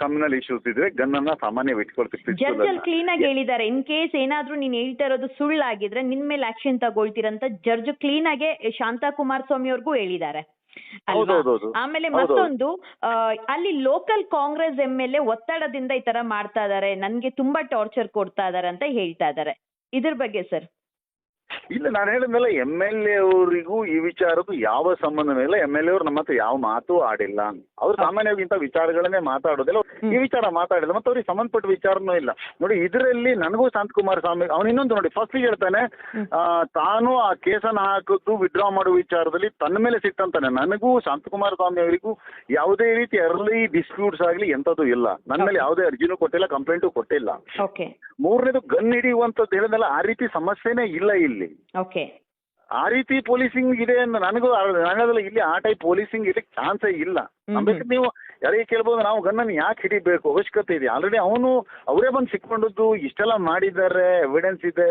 ಕಮ್ಯುನಲ್ ಇಶ್ಯೂಸ್ ಇದ್ರೆ ಗನ್ನನ್ನ ಸಾಮಾನ್ಯ ಇಟ್ಕೊಳ್ತಿರ್ತೀವಿ ಜಡ್ಜ್ ಅಲ್ಲಿ ಕ್ಲೀನ್ ಆಗಿ ಹೇಳಿದ್ದಾರೆ. ಇನ್ ಕೇಸ್ ಏನಾದ್ರೂ ನೀನ್ ಹೇಳ್ತಾ ಇರೋದು ಸುಳ್ಳಾಗಿದ್ರೆ ನಿನ್ ಮೇಲೆ ಆಕ್ಷನ್ ತಗೊಳ್ತೀರಂತ ಜಡ್ಜ್ ಕ್ಲೀನ್ ಆಗಿ ಶಾಂತಾ ಕುಮಾರಸ್ವಾಮಿ ಅವ್ರಿಗೂ ಹೇಳಿದ್ದಾರೆ. ಆಮೇಲೆ ಮತ್ತೊಂದು ಅಲ್ಲಿ local Congress M L A ಒತ್ತಡದಿಂದ ಈ ತರ ಮಾಡ್ತಾ ಇದಾರೆ. ನನ್ಗೆ ತುಂಬಾ ಟಾರ್ಚರ್ ಕೊಡ್ತಾ ಇದಾರೆ ಅಂತ ಹೇಳ್ತಾ ಇದಾರೆ. ಇದ್ರ ಬಗ್ಗೆ ಸರ್ ಇಲ್ಲ ನಾನು ಹೇಳಿದ್ಮೇಲೆ ಎಂ ಎಲ್ ಎ ಅವರಿಗೂ ಈ ವಿಚಾರದ್ದು ಯಾವ ಸಂಬಂಧ ಇಲ್ಲ. ಎಂ ಎಲ್ ಎ ಅವ್ರು ನಮ್ಮ ಹತ್ರ ಯಾವ ಮಾತು ಆಡಿಲ್ಲ. ಅವ್ರು ಸಾಮಾನ್ಯವಾಗಿ ಇಂಥ ವಿಚಾರಗಳನ್ನೇ ಮಾತಾಡೋದಿಲ್ಲ. ಈ ವಿಚಾರ ಮಾತಾಡಿಲ್ಲ. ಮತ್ತೆ ಅವ್ರಿಗೆ ಸಂಬಂಧಪಟ್ಟ ವಿಚಾರನೂ ಇಲ್ಲ. ನೋಡಿ ಇದರಲ್ಲಿ ನನಗೂ ಶಾಂತಕುಮಾರ್ ಸ್ವಾಮಿ ಅವ್ನು ಇನ್ನೊಂದು ನೋಡಿ ಫಸ್ಟ್ ಹೇಳ್ತಾನೆ ಆ, ತಾನು ಆ ಕೇಸನ್ನು ಹಾಕಿದ್ದು ವಿಡ್ರಾ ಮಾಡೋ ವಿಚಾರದಲ್ಲಿ ತನ್ನ ಮೇಲೆ ಸಿಟ್ಟಂತಾನೆ. ನನಗೂ ಶಾಂತಕುಮಾರ ಸ್ವಾಮಿ ಅವರಿಗೂ ಯಾವುದೇ ರೀತಿ ಅರ್ಲಿ ಡಿಸ್ಪ್ಯೂಟ್ಸ್ ಆಗಲಿ ಎಂಥದ್ದು ಇಲ್ಲ. ನನ್ನ ಮೇಲೆ ಯಾವುದೇ ಅರ್ಜಿನೂ ಕೊಟ್ಟಿಲ್ಲ ಕಂಪ್ಲೇಂಟು ಕೊಟ್ಟಿಲ್ಲ. ಮೂರನೇದು ಗನ್ ಹಿಡಿಯುವಂಥದ್ದು ಹೇಳಿದ್ನಲ್ಲ ಆ ರೀತಿ ಸಮಸ್ಯೆನೇ ಇಲ್ಲ ಇಲ್ಲಿ. ಓಕೆ. ಆ ರೀತಿ ಪೊಲೀಸಿಂಗ್ ಇದೆ ಅಂತ ನನಗೂ ನನಗದಲ್ಲ ಇಲ್ಲಿ ಆ ಟೈಪ್ ಪೊಲೀಸಿಂಗ್ ಇದಕ್ಕೆ ಚಾನ್ಸೇ ಇಲ್ಲ. ಹ್ಮ್ ನೀವು ಯಾರಿಗೆ ಕೇಳ್ಬೋದು ನಾವು ಗನ್ನನ್ನು ಯಾಕೆ ಹಿಡಿಬೇಕು? ಅವಶ್ಯಕತೆ ಇದೆ. ಆಲ್ರೆಡಿ ಅವನು ಅವರೇ ಬಂದು ಸಿಕ್ಕೊಂಡಿದ್ದು ಇಷ್ಟೆಲ್ಲ ಮಾಡಿದ್ದಾರೆ ಎವಿಡೆನ್ಸ್ ಇದೆ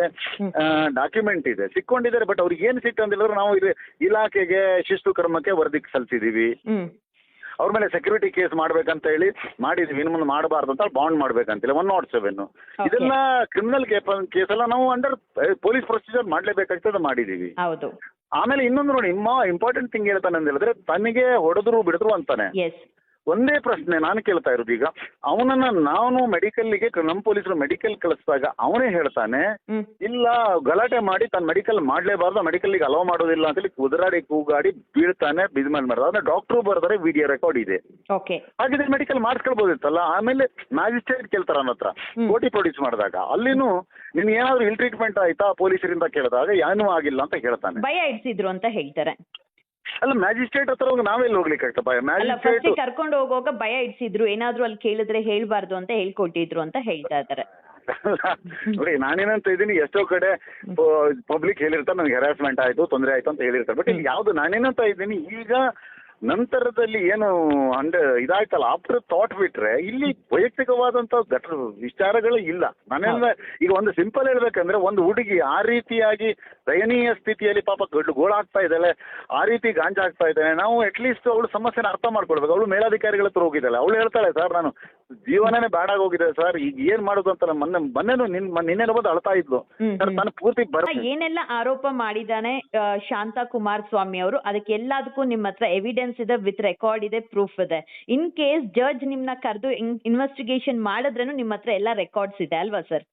ಡಾಕ್ಯುಮೆಂಟ್ ಇದೆ. ಸಿಕ್ಕೊಂಡಿದ್ದಾರೆ ಬಟ್ ಅವ್ರಿಗೆ ಏನ್ ಸಿಕ್ತು ಹೇಳಿದ್ರೆ ನಾವು ಇಲಾಖೆಗೆ ಶಿಸ್ತು ಕ್ರಮಕ್ಕೆ ವರದಿ ಸಲ್ಲಿಸಿದೀವಿ ಅವ್ರ ಮೇಲೆ ಸೆಕ್ಯೂರಿಟಿ ಕೇಸ್ ಮಾಡ್ಬೇಕಂತ ಹೇಳಿ ಮಾಡಿದ್ವಿ. ಇನ್ನು ಮುಂದೆ ಮಾಡಬಾರ್ದು ಅಂತ ಬಾಂಡ್ ಮಾಡ್ಬೇಕಂತಿಲ್ಲ. ಒನ್ ನಾಟ್ ಸೆವೆನ್ ಇದೆಲ್ಲ ಕ್ರಿಮಿನಲ್ ಕೇಸ್ ಎಲ್ಲ ನಾವು ಅಂಡರ್ ಪೊಲೀಸ್ ಪ್ರೊಸೀಜರ್ ಮಾಡ್ಲೇಬೇಕಾಗ್ತದೆ ಮಾಡಿದೀವಿ. ಹೌದು. ಆಮೇಲೆ ಇನ್ನೊಂದು ನೋಡಿ ಇಮ್ಮ ಇಂಪಾರ್ಟೆಂಟ್ ಥಿಂಗ್ ಹೇಳ್ತಾನೆ ಅಂತ ಹೇಳಿದ್ರೆ ತನಗೆ ಹೊಡೆದ್ರು ಬಿಡದ್ರು ಅಂತಾನೆ. ಒಂದೇ ಪ್ರಶ್ನೆ ನಾನು ಕೇಳ್ತಾ ಇರೋದು ಈಗ. ಅವನನ್ನ ನಾನು ಮೆಡಿಕಲ್ಗೆ ನಮ್ಮ ಪೊಲೀಸರು ಮೆಡಿಕಲ್ ಕಳಿಸಿದಾಗ ಅವನೇ ಹೇಳ್ತಾನೆ ಇಲ್ಲ ಗಲಾಟೆ ಮಾಡಿ ತನ್ನ ಮೆಡಿಕಲ್ ಮಾಡಲೇಬಾರ್ದು ಮೆಡಿಕಲ್ಗೆ ಅಲೋ ಮಾಡೋದಿಲ್ಲ ಅಂತೇಳಿ ಕುದುರಾಡಿ ಕೂಗಾಡಿ ಬೀಳ್ತಾನೆ ಬಿದ್ಮೇಲೆ ಮಾಡ್ತಾರೆ ಅಂದ್ರೆ ಡಾಕ್ಟ್ರು ಬರ್ತಾರೆ ವಿಡಿಯೋ ರೆಕಾರ್ಡ್ ಇದೆ. ಹಾಗಿದ್ರೆ ಮೆಡಿಕಲ್ ಮಾಡಿಸ್ಕೊಳ್ಬೋದಿತ್ತಲ್ಲ? ಆಮೇಲೆ ಮ್ಯಾಜಿಸ್ಟ್ರೇಟ್ ಕೇಳ್ತಾರ ನನ್ನ ಹತ್ರ. ಕೋಟಿ ಪ್ರೊಡ್ಯೂಸ್ ಮಾಡಿದಾಗ. ಅಲ್ಲಿನೂ ನಿನ್ ಏನಾದ್ರು ಇಲ್ ಟ್ರೀಟ್ಮೆಂಟ್ ಆಯ್ತಾ? ಪೊಲೀಸರಿಂದ ಕೇಳಿದಾಗ ಏನೂ ಆಗಿಲ್ಲ ಅಂತ ಹೇಳ್ತಾನೆ. ಭಯ ಇಡ್ಸಿದ್ರು ಅಂತ ಹೇಳ್ತಾರೆ. ಅಲ್ಲ ಮ್ಯಾಜಿಸ್ಟ್ರೇಟ್ ಹತ್ರ ಹೋಗಿ ನಾವೆಲ್ಲಿ ಹೋಗ್ಲಿಕ್ಕೆ ಆಗ್ತಪ್ಪ ಅಲ್ಲ ಮ್ಯಾಜಿಸ್ಟ್ರೇಟ್ ಫಸ್ಟ್ ಕರ್ಕೊಂಡು ಹೋಗುವಾಗ ಭಯ ಇಡ್ಸಿದ್ರು. ಏನಾದ್ರೂ ಅಲ್ಲಿ ಕೇಳಿದ್ರೆ ಹೇಳ್ಬಾರ್ದು ಅಂತ ಹೇಳ್ಕೊಟ್ಟಿದ್ರು ಅಂತ ಹೇಳ್ತಾ ಇದ್ದಾರೆ ನೋಡಿ ನಾನೇನಂತ ಇದ್ದೀನಿ ಎಷ್ಟೋ ಕಡೆ ಪಬ್ಲಿಕ್ ಹೇಳಿರ್ತಾರೆ ನನಗೆ ಹೆರಾಸ್ಮೆಂಟ್ ಆಯ್ತು ತೊಂದರೆ ಆಯ್ತು ಅಂತ ಹೇಳಿರ್ತಾರೆ. ಬಟ್ ಇಲ್ಲಿ ಯಾವ್ದು ನಾನೇನಂತ ಇದ್ದೀನಿ ಈಗ ನಂತರದಲ್ಲಿ ಏನು ಅಂಡ್ ಇದಾಯ್ತಲ್ಲ ಆಫ್ಟರ್ ಥಾಟ್ ಬಿಟ್ರೆ ಇಲ್ಲಿ ವೈಯಕ್ತಿಕವಾದಂತ ಘಟ ವಿಚಾರಗಳು ಇಲ್ಲ. ನಾನೆಲ್ಲ ಈಗ ಒಂದು ಸಿಂಪಲ್ ಹೇಳ್ಬೇಕಂದ್ರೆ ಒಂದು ಹುಡುಗಿ ಆ ರೀತಿಯಾಗಿ ದಯನೀಯ ಸ್ಥಿತಿಯಲ್ಲಿ ಪಾಪ ಗಡ್ಡು ಗೋಳಾಗ್ತಾ ಇದ್ದಾಳೆ ಆ ರೀತಿ ಗಾಂಜಾಗ್ತಾ ಇದ್ದಾನೆ ನಾವು ಅಟ್ಲೀಸ್ಟ್ ಅವಳು ಸಮಸ್ಯೆನ ಅರ್ಥ ಮಾಡ್ಕೊಳ್ಬೇಕು. ಅವಳು ಮೇಲಾಧಿಕಾರಿಗಳ ಹತ್ರ ಹೋಗಿದ್ದಾಳೆ. ಅವಳು ಹೇಳ್ತಾಳೆ ಸರ್ ನಾನು ಜೀವನನೇ ಬ್ಯಾಡಾಗೋಗಿದೆ ಸರ್. ಈಗ ಏನ್ ಮಾಡೋದು ಅಂತ ನಾನು ಮೊನ್ನೆ ಮೊನ್ನೆನು ನಿನ್ ನಿನ್ನೆ ಬಂದು ಅಳ್ತಾ ಇದ್ಲು. ಹ್ಮ್, ಸರ್ ಹ್ಮ್. ನಾನು ಪೂರ್ತಿ ಬರ ಏನೆಲ್ಲ ಆರೋಪ ಮಾಡಿದಾನೆ ಶಾಂತಾ ಕುಮಾರ್ ಸ್ವಾಮಿ ಅವರು ಅದಕ್ಕೆ ಎಲ್ಲದಕ್ಕೂ ನಿಮ್ಮ ಹತ್ರ ಎವಿಡೆನ್ಸ್ ಇದೆ ವಿತ್ ರೆಕಾರ್ಡ್ ಇದೆ ಪ್ರೂಫ್ ಇದೆ. ಇನ್ ಕೇಸ್ ಜಡ್ಜ್ ನಿಮ್ನ ಕರೆದು ಇನ್ವೆಸ್ಟಿಗೇಷನ್ ಮಾಡಿದ್ರೇನು ನಿಮ್ಮ ಹತ್ರ ಎಲ್ಲ ರೆಕಾರ್ಡ್ಸ್ ಇದೆ ಅಲ್ವಾ ಸರ್?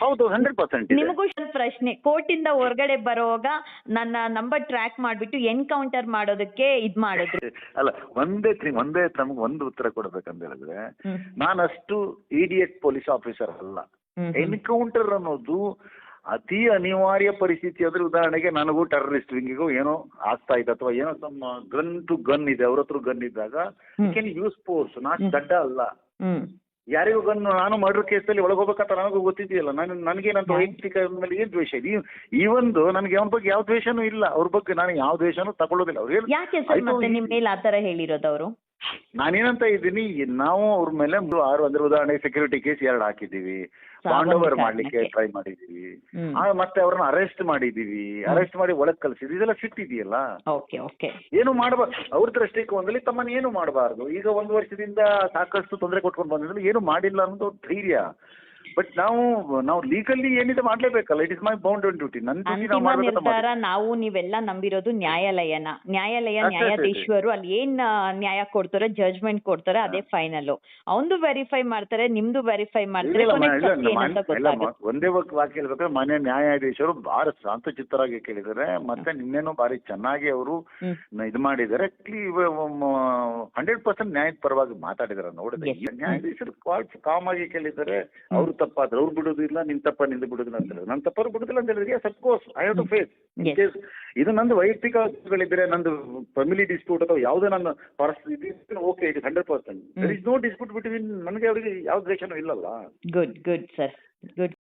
ಹೌದು ಹಂಡ್ರೆಡ್ ಪರ್ಸೆಂಟ್ ನಿಮಗೂ ಒಂದು ಪ್ರಶ್ನೆ. ಕೋರ್ಟ್ ಇಂದ ಹೊರಗಡೆ ಬರೋವಾಗ ನನ್ನ ನಂಬರ್ ಟ್ರ್ಯಾಕ್ ಮಾಡ್ಬಿಟ್ಟು ಎನ್ಕೌಂಟರ್ ಮಾಡೋದಕ್ಕೆ ಇದ್ ಮಾಡಿದ್ರು. ಅಲ್ಲ ಒಂದೇ ತ್ರೀ ಒಂದೇ ನಮ್ಗೆ ಒಂದು ಉತ್ತರ ಕೊಡ್ಬೇಕಂತ ಹೇಳಿದ್ರೆ ನಾನು ನಾನಷ್ಟು ಇಡಿಯಟ್ ಪೊಲೀಸ್ ಆಫೀಸರ್ ಅಲ್ಲ. ಹ್ಮ್. ಎನ್ಕೌಂಟರ್ ಅನ್ನೋದು ಅತಿ ಅನಿವಾರ್ಯ ಪರಿಸ್ಥಿತಿ ಆದ್ರೆ ಉದಾಹರಣೆಗೆ ನನಗೂ ಟೆರರಿಸ್ಟ್ ವಿಂಗಿಗೂ ಏನೋ ಆಗ್ತಾ ಇದೆ ಅಥವಾ ಏನೋ ತಮ್ಮ ಗನ್ ಟು ಗನ್ ಇದೆ ಅವ್ರ ಹತ್ರ ಗನ್ ಇದ್ದಾಗ ಹ್ಮ್. Can use force not. ದಡ್ಡ ಅಲ್ಲ. ಹ್ಮ್. ಯಾರಿಗೂ ಬಂದು ನಾನು ಮರ್ಡರ್ ಕೇಸಲ್ಲಿ ಒಳಗೋಗ್ಬೇಕಂತ ನನಗೂ ಗೊತ್ತಿದೆಯಲ್ಲ. ನಾನು ನನಗೇನಂತ. ವೈಯಕ್ತಿಕ ಮೇಲೆ ಏನ್ ದ್ವೇಷ? ಇದೆ ಈ- ಒಂದು ನನಗೆ ಅವನ ಬಗ್ಗೆ ಯಾವ ದ್ವೇಷನೂ ಇಲ್ಲ. ಅವ್ರ ಬಗ್ಗೆ ನಾನು ಯಾವ ದ್ವೇಷನೂ ತಗೊಳ್ಳೋದಿಲ್ಲ. ಅವ್ರು ಯಾಕೆ ಸರ್ ಮತ್ತೆ ಮೇಲೆ ಆತರ ಹೇಳಿರೋದು ಅವರು? ನಾನೇನಂತ ಇದ್ದೀನಿ ನಾವು ಅವ್ರ ಮೇಲೆ ಒಂದು ಆರು ಅಂದ್ರೆ ಉದಾಹರಣೆಗೆ ಸೆಕ್ಯೂರಿಟಿ ಕೇಸ್ ಎರಡು ಹಾಕಿದ್ದೀವಿ. ಬಾಂಡ್ ಓವರ್ ಮಾಡ್ಲಿಕ್ಕೆ ಟ್ರೈ ಮಾಡಿದ್ವಿ ಆ, ಮತ್ತೆ ಅವ್ರನ್ನ ಅರೆಸ್ಟ್ ಮಾಡಿದೀವಿ ಅರೆಸ್ಟ್ ಮಾಡಿ ಒಳಗ್ ಕಲ್ಸಿದ್ವಿ ಇದೆಲ್ಲ ಸಿಟ್ಟಿದೆಯಲ್ಲ? ಏನು ಮಾಡಬಾರ್ದು ಅವ್ರ ದೃಷ್ಟಿಕೋನದಲ್ಲಿ ತಮ್ಮನ್ನ ಏನು ಮಾಡಬಾರ್ದು? ಈಗ ಒಂದು ವರ್ಷದಿಂದ ಸಾಕಷ್ಟು ತೊಂದರೆ ಕೊಟ್ಕೊಂಡು ಬಂದಿದ್ರು ಏನು ಮಾಡಿಲ್ಲ ಅನ್ನೋದು ಧೈರ್ಯ. ಬಟ್ ನಾವು ನಾವು ಲೀಗಲ್ಲಿ ಏನಿದೆ ಮಾಡ್ಲೇಬೇಕಲ್ಲ? It is my bound and duty ನನ್ನ ಡ್ಯೂಟಿ ನಾವು ಅಂತಿಮ ಮಾಡ್ಬೇಕಂತ ನಿರ್ಧಾರ ಮಾಡಿ ನಾವು ನೀವೆಲ್ಲ ನಂಬಿರೋದು ನ್ಯಾಯಾಲಯನ. ನ್ಯಾಯಾಲಯ ಅಷ್ಟೇ, ಅಷ್ಟೇ, ಅಷ್ಟೇ. ನ್ಯಾಯಾಧೀಶರು ಅಲ್ಲಿ ಏನ್ ಆ, ನ್ಯಾಯ ಕೊಡ್ತಾರೆ ಜಡ್ಜ್ಮೆಂಟ್ ಕೊಡ್ತಾರೆ ಅದೇ ಫೈನಲ್ ಅವಂದು ವೆರಿಫೈ ಮಾಡ್ತಾರೆ ನಿಮ್ದು ವೆರಿಫೈ ಮಾಡ್ತಾರೆ. ಇಲ್ಲ, ಕೊನೆಗೆ ಇಲ್ಲ, ಸತ್ಯ ಇಲ್ಲ, ಏನಂತ ಮಾನ್ಯ- ಇಲ್ಲ, ಗೊತ್ತಾಗುತ್ತೆ. ಮ- ಒಂದೇ ವಾಕ್- ವಾಕ್ಯ ಹೇಳ್ಬೇಕಾದ್ರೆ ಮನೆ ನ್ಯಾಯಾಧೀಶರು ಬಹಳ ಶಾಂತಚಿತ್ತರಾಗಿ ಕೇಳಿದ್ದಾರೆ. ಮತ್ತೆ ನಿನ್ನೆನೂ ಬಾರಿ ಚೆನ್ನಾಗಿ ಅವರು ಇದ್ ಇದು ಮಾಡಿದ್ದಾರೆ. ಹಂಡ್ರೆಡ್ ಪರ್ಸೆಂಟ್ ನ್ಯಾಯದ ಪರವಾಗಿ ಮಾತಾಡಿದಾರೆ ನೋಡಿದೆ. Yes. ಈ ನ್ಯಾಯಾಧೀಶರು ಕಾಮ್ ಆಗಿ ಕೇಳಿದ್ದಾರೆ. ಅವ್ರು ತಪ್ಪಾದ್ರೆ ಅವ್ರು ಬಿಡುದಿಲ್ಲ ನಿನ್ ತಪ್ಪ ನಿಂದು ಬಿಡುದಿಲ್ಲ ಅಂತ ಹೇಳಿದ್ರು ನನ್ನ ತಪ್ಪರು ಬಿಡುದಿಲ್ಲ ಅಂತ ಹೇಳಿದ್ರೆ of course I have to face Yes. ಇದು ನಂದು ವೈಯಕ್ತಿಕ ಗಳಿದ್ರೆ ನಂದು ಫ್ಯಾಮಿಲಿ ಡಿಸ್ಪ್ಯೂಟ್ ಅಥವಾ ಯಾವುದೇ ನನ್ನ ಪರಿಸ್ಥಿತಿ okay it hundred percent there is no dispute between ನನಗೆ ಅವರಿಗೆ ಯಾವ ದ್ವೇಷನೂ ಇಲ್ಲಲ್ಲ ಗುಡ್ ಗುಡ್ ಸರ್ ಗುಡ್